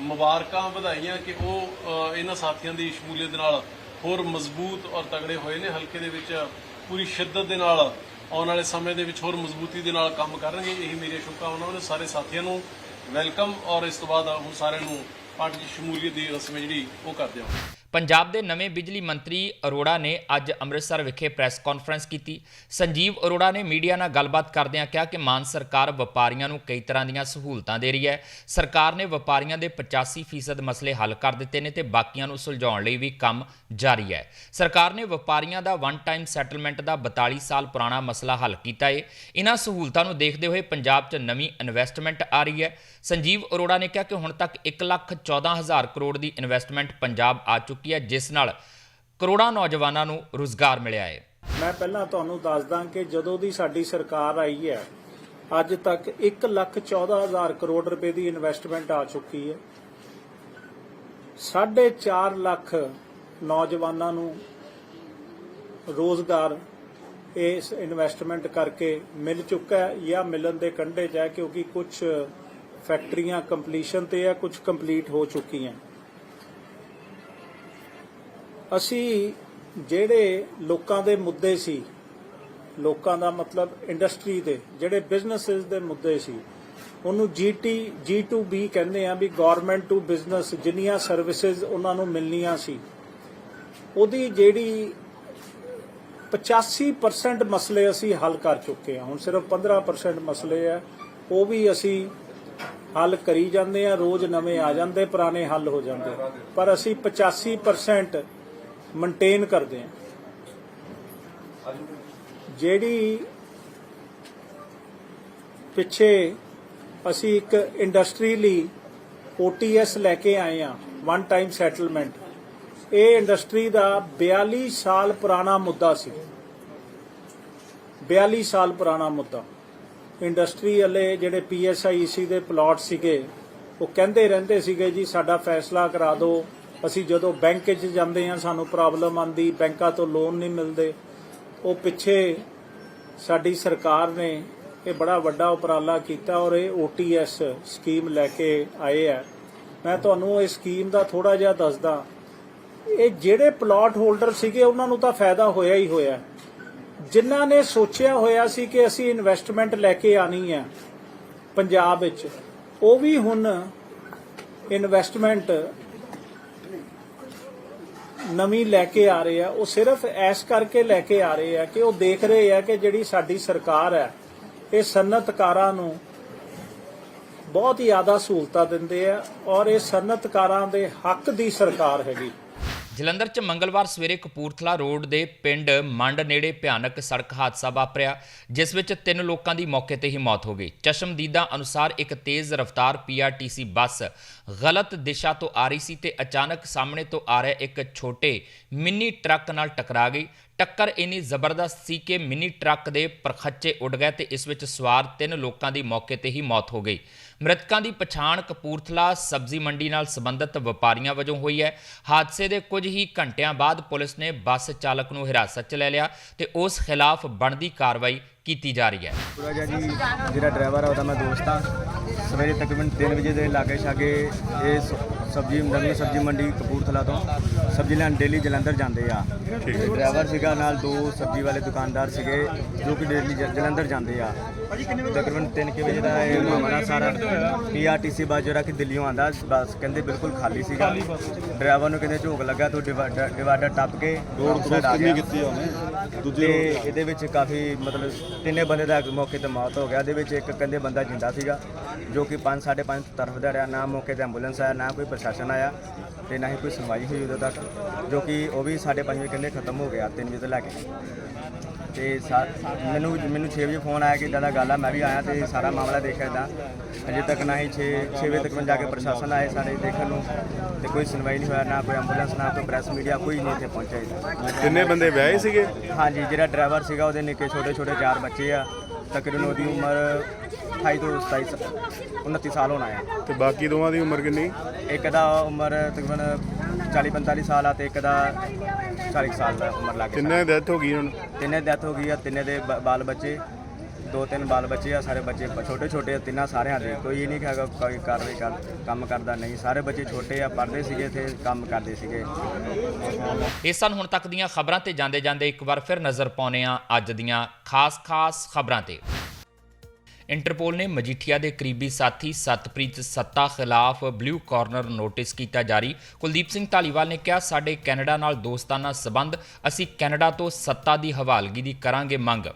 ਮੁਬਾਰਕਾਂ ਵਧਾਈਆਂ ਕਿ ਉਹ ਇਹਨਾਂ ਸਾਥੀਆਂ ਦੀ ਸ਼ਮੂਲੀਅਤ ਨਾਲ ਹੋਰ ਮਜ਼ਬੂਤ ਔਰ ਤਗੜੇ ਹੋਏ ਨੇ। ਹਲਕੇ ਦੇ ਵਿੱਚ ਪੂਰੀ ਸ਼ਿੱਦਤ ਦੇ ਨਾਲ ਆਉਣ ਵਾਲੇ ਸਮੇਂ ਦੇ ਵਿੱਚ ਹੋਰ ਮਜ਼ਬੂਤੀ ਦੇ ਨਾਲ ਕੰਮ ਕਰਨਗੇ, ਇਹੀ ਮੇਰੀਆਂ ਸ਼ੁਭਕਾਮਨਾਵਾਂ ਨੇ। ਸਾਰੇ ਸਾਥੀਆਂ ਨੂੰ ਵੈਲਕਮ, ਔਰ ਇਸ ਤੋਂ ਬਾਅਦ ਹੁਣ ਸਾਰਿਆਂ ਨੂੰ ਪਾਰਟੀ ਦੀ ਸ਼ਮੂਲੀਅਤ ਦੀ ਰਸਮ ਹੈ ਜਿਹੜੀ ਉਹ ਕਰਦੇ ਹਾਂ। ਪੰਜਾਬ ਦੇ ਨਵੇਂ ਬਿਜਲੀ ਮੰਤਰੀ ਅਰੋੜਾ ਨੇ ਅੱਜ ਅੰਮ੍ਰਿਤਸਰ ਵਿਖੇ ਪ੍ਰੈਸ ਕਾਨਫਰੰਸ ਕੀਤੀ। ਸੰਜੀਵ ਅਰੋੜਾ ਨੇ ਮੀਡੀਆ ਨਾਲ ਗੱਲਬਾਤ ਕਰਦਿਆਂ ਕਿਹਾ ਕਿ ਮਾਨ ਸਰਕਾਰ ਵਪਾਰੀਆਂ ਨੂੰ ਕਈ ਤਰ੍ਹਾਂ ਦੀਆਂ ਸਹੂਲਤਾਂ ਦੇ ਰਹੀ ਹੈ। ਸਰਕਾਰ ਨੇ ਵਪਾਰੀਆਂ ਦੇ 85% ਮਸਲੇ ਹੱਲ ਕਰ ਦਿੱਤੇ ਨੇ ਤੇ ਬਾਕੀਆਂ ਨੂੰ ਸੁਲਝਾਉਣ ਲਈ ਵੀ ਕੰਮ ਜਾਰੀ ਹੈ। ਸਰਕਾਰ ਨੇ ਵਪਾਰੀਆਂ ਦਾ ਵਨ ਟਾਈਮ ਸੈਟਲਮੈਂਟ ਦਾ 42 ਸਾਲ ਪੁਰਾਣਾ ਮਸਲਾ ਹੱਲ ਕੀਤਾ ਹੈ ਇਹਨਾਂ ਸਹੂਲਤਾਂ ਨੂੰ ਦੇਖਦੇ ਹੋਏ ਪੰਜਾਬ 'ਚ ਨਵੀਂ ਇਨਵੈਸਟਮੈਂਟ ਆ ਰਹੀ ਹੈ। ਸੰਜੀਵ ਅਰੋੜਾ ਨੇ ਕਿਹਾ ਕਿ ਹੁਣ ਤੱਕ 1 ਲੱਖ 14 ਹਜ਼ਾਰ ਕਰੋੜ ਦੀ ਇਨਵੈਸਟਮੈਂਟ ਪੰਜਾਬ ਆ ਚੁੱਕੀ ਹੈ, ਜਿਸ ਨਾਲ ਕਰੋੜਾਂ ਨੌਜਵਾਨਾਂ ਨੂੰ ਰੁਜ਼ਗਾਰ ਮਿਲਿਆ ਹੈ। ਮੈਂ ਪਹਿਲਾਂ ਤੁਹਾਨੂੰ ਦੱਸਦਾ ਕਿ ਜਦੋਂ ਦੀ ਸਾਡੀ ਸਰਕਾਰ ਆਈ ਹੈ, ਅੱਜ ਤੱਕ 1 ਲੱਖ 14 ਹਜ਼ਾਰ ਕਰੋੜ ਰੁਪਏ ਦੀ ਇਨਵੈਸਟਮੈਂਟ ਆ ਚੁੱਕੀ ਹੈ। 4.5 ਲੱਖ ਨੌਜਵਾਨਾਂ ਨੂੰ ਰੋਜ਼ਗਾਰ ਇਸ ਇਨਵੈਸਟਮੈਂਟ ਕਰਕੇ ਮਿਲ ਚੁੱਕਾ ਹੈ ਜਾਂ ਮਿਲਣ ਦੇ ਕੰਢੇ 'ਚ ਹੈ, ਕਿਉਂਕਿ ਕੁਝ ਫੈਕਟਰੀਆਂ ਕੰਪਲੀਸ਼ਨ ਤੇ ਹੈ ਕੁਝ ਕੰਪਲੀਟ ਹੋ ਚੁੱਕੀਆਂ ਅਸੀਂ ਜਿਹੜੇ ਲੋਕਾਂ ਦੇ ਮੁੱਦੇ ਸੀ, ਲੋਕਾਂ ਦਾ ਮਤਲਬ ਇੰਡਸਟਰੀ ਦੇ, ਜਿਹੜੇ ਬਿਜ਼ਨੈਸਸ ਦੇ ਮੁੱਦੇ ਸੀ, ਉਹਨੂੰ ਜੀਟੀ G2B ਕਹਿੰਦੇ ਆ ਵੀ ਗਵਰਨਮੈਂਟ ਟੂ ਬਿਜ਼ਨਸ ਜਿੰਨੀਆਂ ਸਰਵਿਸਿਜ਼ ਉਹਨਾਂ ਨੂੰ ਮਿਲਣੀਆਂ ਸੀ, ਉਹਦੀ ਜਿਹੜੀ 85% ਮਸਲੇ ਅਸੀਂ ਹੱਲ ਕਰ ਚੁੱਕੇ ਹਾਂ ਹੁਣ ਸਿਰਫ 15% ਮਸਲੇ ਆ, ਉਹ ਵੀ ਅਸੀਂ ਹੱਲ ਕਰੀ ਜਾਂਦੇ ਆ, ਰੋਜ਼ ਨਵੇਂ ਆ ਜਾਂਦੇ, ਪੁਰਾਣੇ ਹੱਲ ਹੋ ਜਾਂਦੇ। ਪਰ ਅਸੀਂ 85% ਮੇਨਟੇਨ ਕਰਦੇ ਆ ਜਿਹੜੀ ਪਿੱਛੇ ਅਸੀਂ ਇੱਕ ਇੰਡਸਟਰੀ ਲਈ OTS ਲੈ ਕੇ ਆਏ ਆ ਵਨ ਟਾਈਮ ਸੈਟਲਮੈਂਟ ਇਹ ਇੰਡਸਟਰੀ ਦਾ 42 ਸਾਲ ਪੁਰਾਣਾ ਮੁੱਦਾ ਸੀ। 42 ਸਾਲ ਪੁਰਾਣਾ ਮੁੱਦਾ। ਇੰਡਸਟਰੀ ਵਾਲੇ ਜਿਹੜੇ PSIEC ਦੇ ਪਲਾਟ ਸੀਗੇ, ਉਹ ਕਹਿੰਦੇ ਰਹਿੰਦੇ ਸੀਗੇ, ਜੀ, ਸਾਡਾ ਫੈਸਲਾ ਕਰਾ ਦਿਓ। ਅਸੀਂ ਜਦੋਂ ਬੈਂਕ 'ਚ ਜਾਂਦੇ ਆ ਸਾਨੂੰ ਪ੍ਰੋਬਲਮ ਆਂਦੀ ਬੈਂਕਾਂ ਤੋਂ ਲੋਨ ਨਹੀਂ ਮਿਲਦੇ। ਉਹ ਪਿੱਛੇ ਸਾਡੀ ਸਰਕਾਰ ਨੇ ਇਹ ਬੜਾ ਵੱਡਾ ਉਪਰਾਲਾ ਕੀਤਾ ਔਰ ਇਹ OTS ਸਕੀਮ ਲੈ ਕੇ ਆਏ ਆ। ਮੈਂ ਤੁਹਾਨੂੰ ਇਹ ਸਕੀਮ ਦਾ ਥੋੜਾ ਜਿਹਾ ਦੱਸਦਾ। ਇਹ ਜਿਹੜੇ ਪਲਾਟ ਹੋਲਡਰ ਸੀਗੇ, ਉਹਨਾਂ ਨੂੰ ਤਾਂ ਫਾਇਦਾ ਹੋਇਆ ਹੀ ਹੋਇਆ। ਜਿਨ੍ਹਾਂ ਨੇ ਸੋਚਿਆ ਹੋਇਆ ਸੀ ਕਿ ਅਸੀਂ ਇਨਵੈਸਟਮੈਂਟ ਲੈ ਕੇ ਆਣੀ ਹੈ ਪੰਜਾਬ ਵਿੱਚ, ਉਹ ਵੀ ਹੁਣ ਇਨਵੈਸਟਮੈਂਟ ਨਵੀਂ ਲੈ ਕੇ ਆ ਰਹੇ ਆ। ਉਹ ਸਿਰਫ ਐਸ ਕਰਕੇ ਲੈ ਕੇ ਆ ਰਹੇ ਆ ਕਿ ਉਹ ਦੇਖ ਰਹੇ ਆ ਕਿ ਜਿਹੜੀ ਸਾਡੀ ਸਰਕਾਰ ਹੈ, ਇਹ ਸਨਅਤਕਾਰਾਂ ਨੂੰ ਬਹੁਤ ਹੀ ਜ਼ਿਆਦਾ ਸਹੂਲਤਾਂ ਦਿੰਦੇ ਆ ਔਰ ਇਹ ਸਨਅਤਕਾਰਾਂ ਦੇ ਹੱਕ ਦੀ ਸਰਕਾਰ ਹੈਗੀ। ਜਲੰਧਰ 'ਚ ਮੰਗਲਵਾਰ ਸਵੇਰੇ ਕਪੂਰਥਲਾ ਰੋਡ ਦੇ ਪਿੰਡ ਮੰਡ ਨੇੜੇ ਭਿਆਨਕ ਸੜਕ ਹਾਦਸਾ ਵਾਪਰਿਆ, ਜਿਸ ਵਿੱਚ ਤਿੰਨ ਲੋਕਾਂ ਦੀ ਮੌਕੇ ਤੇ ਹੀ ਮੌਤ ਹੋ ਗਈ। ਚਸ਼ਮਦੀਦਾਂ ਅਨੁਸਾਰ ਇੱਕ ਤੇਜ਼ ਰਫ਼ਤਾਰ ਪੀਆਰਟੀਸੀ ਬੱਸ ਗਲਤ ਦਿਸ਼ਾ ਤੋਂ ਆ ਰਹੀ ਸੀ ਤੇ ਅਚਾਨਕ ਸਾਹਮਣੇ ਤੋਂ ਆ ਰਿਹਾ ਇੱਕ ਛੋਟੇ ਮਿੰਨੀ ਟਰੱਕ ਨਾਲ ਟਕਰਾ ਗਈ। ਟੱਕਰ ਇੰਨੀ ਜ਼ਬਰਦਸਤ ਸੀ ਕਿ ਮਿੰਨੀ ਟਰੱਕ ਦੇ ਪਰਖੱਚੇ ਉੱਡ ਗਏ ਤੇ ਇਸ ਵਿੱਚ ਸਵਾਰ ਤਿੰਨ ਲੋਕਾਂ ਦੀ ਮੌਕੇ ਤੇ ਹੀ ਮੌਤ ਹੋ ਗਈ। ਮ੍ਰਿਤਕਾਂ ਦੀ ਪਛਾਣ ਕਪੂਰਥਲਾ ਸਬਜ਼ੀ ਮੰਡੀ ਨਾਲ ਸੰਬੰਧਿਤ ਵਪਾਰੀਆਂ ਵਜੋਂ ਹੋਈ ਹੈ। ਹਾਦਸੇ ਦੇ ਕੁਝ ਹੀ ਘੰਟਿਆਂ ਬਾਅਦ ਪੁਲਿਸ ਨੇ ਬੱਸ ਚਾਲਕ ਨੂੰ ਹਿਰਾਸਤ 'ਚ ਲੈ ਲਿਆ ਤੇ ਉਸ ਖਿਲਾਫ ਬਣਦੀ ਕਾਰਵਾਈ ਕੀਤੀ ਜਾ ਰਹੀ ਹੈ। ਪੂਰਾ ਜੀ ਜਿਹੜਾ ਡਰਾਈਵਰ ਆ ਉਹਦਾ ਮੈਂ ਦੋਸਤ ਆ। ਸਵੇਰੇ ਤਕਰੀਬਨ 3 ਵਜੇ ਦੇ ਲਾਗੇ ਛਾਗੇ ਇਹ ਸ- ਸਬਜ਼ੀ ਨਵੀਂ ਸਬਜ਼ੀ ਮੰਡੀ ਕਪੂਰਥਲਾ ਤੋਂ ਸਬਜ਼ੀ ਲੈਣ ਡੇਲੀ ਜਲੰਧਰ ਜਾਂਦੇ ਆ। ਡਰਾਈਵਰ ਸੀਗਾ ਨਾਲ ਦੋ ਸਬਜ਼ੀ ਵਾਲੇ ਦੁਕਾਨਦਾਰ ਸੀਗੇ ਜੋ ਕਿ ਡੇਲੀ ਜ- ਜਲੰਧਰ ਜਾਂਦੇ ਆ। ਤਕਰੀਬਨ 3 ਕੁ ਵਜੇ ਦਾ ਇਹ ਮਾਮਲਾ ਸਾਰਾ ਪੀਆਰਟੀਸੀ ਬੱਸ ਜਿਹੜਾ ਕਿ ਦਿੱਲੀੋਂ ਆਂਦਾ ਬੱਸ ਕਹਿੰਦੇ ਬਿਲਕੁਲ ਖਾਲੀ ਸੀਗਾ। ਡਰਾਈਵਰ ਨੂੰ ਕਹਿੰਦੇ ਝੋਕ ਲੱਗਾ ਤੋਂ ਡਿਵਾਈਡਰ ਡਿਵਾਈਡਰ ਟੱਪ ਕੇ ਰੋਡ ਕ੍ਰੋਸ ਕਿੰਨੀ ਕੀਤੀ ਉਹਨੇ? ਤੇ ਇਹਦੇ ਵਿੱਚ ਕਾਫੀ ਮਤਲਬ ਤਿੰਨੇ ਬੰਦੇ ਦਾ ਮੌਕੇ ਤੇ ਮੌਤ ਹੋ ਗਿਆ ਇਹਦੇ ਵਿੱਚ ਇੱਕ ਕਹਿੰਦੇ ਬੰਦਾ ਜਿੰਦਾ ਸੀਗਾ, ਜੋ ਕਿ 5 5.5 ਤਰਫ ਦਾ ਰਿਹਾ, ਨਾ ਮੌਕੇ ਤੇ ਐਂਬੂਲੈਂਸ ਆਇਆ, ਨਾ ਕੋਈ ਪ੍ਰਸ਼ਾਸਨ ਆਇਆ ਤੇ ਨਾ ਹੀ ਕੋਈ ਸੁਣਵਾਈ ਹੋਈ ਉਦੋਂ ਤੱਕ, ਜੋ ਕਿ ਉਹ ਵੀ 5.5 ਵਜੇ ਕਹਿੰਦੇ ਖਤਮ ਹੋ ਗਿਆ 3 ਵਜੇ ਤੋਂ ਲੈ ਕੇ। ਤੇ ਸਾ- ਮੈਨੂੰ ਮੈਨੂੰ 6 ਵਜੇ ਫੋਨ ਆਇਆ ਕਿ ਦਾਦਾ ਗੱਲ ਆ ਮੈਂ ਵੀ ਆਇਆ ਤੇ ਸਾਰਾ ਮਾਮਲਾ ਦੇਖਿਆ ਇਦਾਂ ਅਜੇ ਤੱਕ ਨਾ ਹੀ 6 6 ਵਜੇ ਤੱਕ ਜਾ ਕੇ ਪ੍ਰਸ਼ਾਸਨ ਆਏ ਸਾਡੇ ਦੇਖਣ ਨੂੰ। ਤੇ ਕੋਈ ਸੁਣਵਾਈ ਨਹੀਂ ਹੋਇਆ ਨਾ ਕੋਈ ਐਂਬੂਲੈਂਸ ਨਾ ਕੋਈ ਪ੍ਰੈਸ ਮੀਡੀਆ ਕੋਈ ਨਹੀਂ ਇੱਥੇ ਪਹੁੰਚਿਆ ਜੀ। ਕਿੰਨੇ ਬੰਦੇ ਵਿਆਹੇ ਸੀਗੇ? ਹਾਂਜੀ ਜਿਹੜਾ ਡਰਾਈਵਰ ਸੀਗਾ ਉਹਦੇ ਨਿੱਕੇ ਛੋਟੇ ਛੋਟੇ ਚਾਰ ਬੱਚੇ ਆ। ਤਕਰੀਬਨ ਉਹਦੀ ਉਮਰ 28 ਤੋਂ 27 ਸ- 29 ਸਾਲ ਹੋਣਾ ਆ। ਤੇ ਬਾਕੀ ਦੋਵਾਂ ਦੀ ਉਮਰ ਕਿੰਨੀ? ਇੱਕ ਦਾ ਉਮਰ ਤਕਰੀਬਨ 40 45 ਸਾਲ ਆ ਤੇ ਇੱਕ ਦਾ 40 ਸਾਲ ਦਾ ਉਮਰ ਲੱਗ ਕਿੰਨੇ ਦੀ ਡੈਥ ਹੋ ਗਈ ਹੁਣ? ਤਿੰਨੇ ਡੈਥ ਹੋ ਗਈ ਆ ਤਿੰਨੇ ਦੇ ਬ- ਬਾਲ ਬੱਚੇ ਦੋ ਤਿੰਨ ਬਾਲ ਬੱਚੇ ਆ ਸਾਰੇ ਬੱਚੇ ਛੋਟੇ ਛੋਟੇ ਆ ਤਿੰਨਾਂ ਸਾਰਿਆਂ ਦੇ। ਕੋਈ ਇਹ ਨਹੀਂ ਹੈਗਾ ਕੋਈ ਕਾਰਵਾਈ ਕਰ ਕੰਮ ਕਰਦਾ ਨਹੀਂ। ਸਾਰੇ ਬੱਚੇ ਛੋਟੇ ਆ ਪੜ੍ਹਦੇ ਸੀਗੇ ਤੇ ਕੰਮ ਕਰਦੇ ਸੀਗੇ। ਇਹ ਸਨ ਹੁਣ ਤੱਕ ਦੀਆਂ ਖਬਰਾਂ ਤੇ ਜਾਂਦੇ ਜਾਂਦੇ ਇੱਕ ਵਾਰ ਫਿਰ ਨਜ਼ਰ ਪਾਉਂਦੇ ਹਾਂ ਅੱਜ ਦੀਆਂ ਖਾਸ-ਖਾਸ ਖਬਰਾਂ ਤੇ। ਇੰਟਰਪੋਲ ਨੇ ਮਜੀਠੀਆ ਦੇ ਕਰੀਬੀ ਸਾਥੀ ਸਤਪ੍ਰੀਤ ਸੱਤਾ ਖਿਲਾਫ ਬਲੂ ਕਾਰਨਰ ਨੋਟਿਸ ਕੀਤਾ ਜਾਰੀ। ਕੁਲਦੀਪ ਸਿੰਘ ਢਾਲੀਵਾਲ ਨੇ ਕਿਹਾ, ਸਾਡੇ ਕੈਨੇਡਾ ਨਾਲ ਦੋਸਤਾਨਾ ਸਬੰਧ, ਅਸੀਂ ਕੈਨੇਡਾ ਤੋਂ ਸੱਤਾ ਦੀ ਹਵਾਲਗੀ ਦੀ ਕਰਾਂਗੇ ਮੰਗ।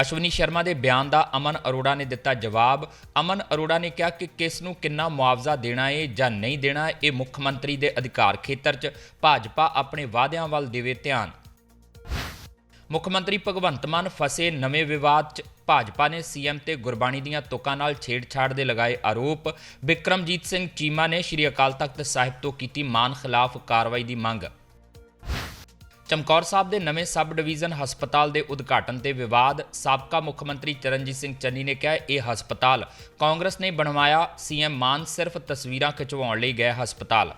ਅਸ਼ਵਨੀ ਸ਼ਰਮਾ ਦੇ ਬਿਆਨ ਦਾ ਅਮਨ ਅਰੋੜਾ ਨੇ ਦਿੱਤਾ ਜਵਾਬ। ਅਮਨ ਅਰੋੜਾ ਨੇ ਕਿਹਾ ਕਿ ਕਿਸ ਨੂੰ ਕਿੰਨਾ ਮੁਆਵਜ਼ਾ ਦੇਣਾ ਹੈ ਜਾਂ ਨਹੀਂ ਦੇਣਾ, ਇਹ ਮੁੱਖ ਮੰਤਰੀ ਦੇ ਅਧਿਕਾਰ ਖੇਤਰ 'ਚ ਭਾਜਪਾ ਆਪਣੇ ਵਾਅਦਿਆਂ ਵੱਲ ਦੇਵੇ ਧਿਆਨ। ਮੁੱਖ ਮੰਤਰੀ ਭਗਵੰਤ ਮਾਨ ਫਸੇ ਨਵੇਂ ਵਿਵਾਦ 'ਚ ਭਾਜਪਾ ਨੇ ਸੀਐਮ ਤੇ ਗੁਰਬਾਣੀ ਦੀਆਂ ਤੁਕਾਂ ਨਾਲ ਛੇੜਛਾੜ ਦੇ ਲਗਾਏ ਆਰੋਪ। ਬਿਕਰਮਜੀਤ ਸਿੰਘ ਚੀਮਾ ਨੇ ਸ਼੍ਰੀ ਅਕਾਲ ਤਖਤ ਸਾਹਿਬ ਤੋਂ ਕੀਤੀ ਮਾਨ ਖਿਲਾਫ ਕਾਰਵਾਈ ਦੀ ਮੰਗ। ਚਮਕੌਰ ਸਾਹਿਬ ਦੇ ਨਵੇਂ ਸਬ ਡਿਵੀਜ਼ਨ ਹਸਪਤਾਲ ਦੇ ਉਦਘਾਟਨ ਤੇ ਵਿਵਾਦ, ਸਾਬਕਾ ਮੁੱਖ ਮੰਤਰੀ ਚਰਨਜੀਤ ਸਿੰਘ ਚੰਨੀ ਨੇ ਕਿਹਾ, ਇਹ ਹਸਪਤਾਲ ਕਾਂਗਰਸ ਨੇ ਬਣਵਾਇਆ। ਸੀਐਮ ਮਾਨ ਸਿਰਫ ਤਸਵੀਰਾਂ ਖਿਚਵਾਉਣ ਲਈ ਗਏ ਹਸਪਤਾਲ।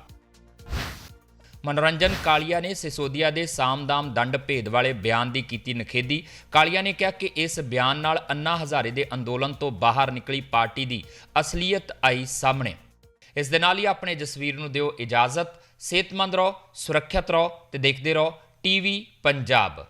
ਮਨੋਰੰਜਨ ਕਾਲੀਆ ਨੇ ਸਿਸੋਦੀਆ ਦੇ ਸਾਮਦਾਮ ਦੰਡ ਭੇਦ ਵਾਲੇ ਬਿਆਨ ਦੀ ਕੀਤੀ ਨਖੇਦੀ ਕਾਲੀਆ ਨੇ ਕਿਹਾ ਕਿ ਇਸ ਬਿਆਨ ਨਾਲ ਅੰਨਾ ਹਜ਼ਾਰੇ ਦੇ ਅੰਦੋਲਨ ਤੋਂ ਬਾਹਰ ਨਿਕਲੀ ਪਾਰਟੀ ਦੀ ਅਸਲੀਅਤ ਆਈ ਸਾਹਮਣੇ। ਇਸ ਦੇ ਨਾਲ ਹੀ ਆਪਣੇ ਜਸਵੀਰ ਨੂੰ ਦਿਓ ਇਜਾਜ਼ਤ। ਸਿਹਤਮੰਦ ਰਹੋ, ਸੁਰੱਖਿਅਤ ਰਹੋ ਤੇ ਦੇਖਦੇ ਰਹੋ ਟੀਵੀ ਪੰਜਾਬ।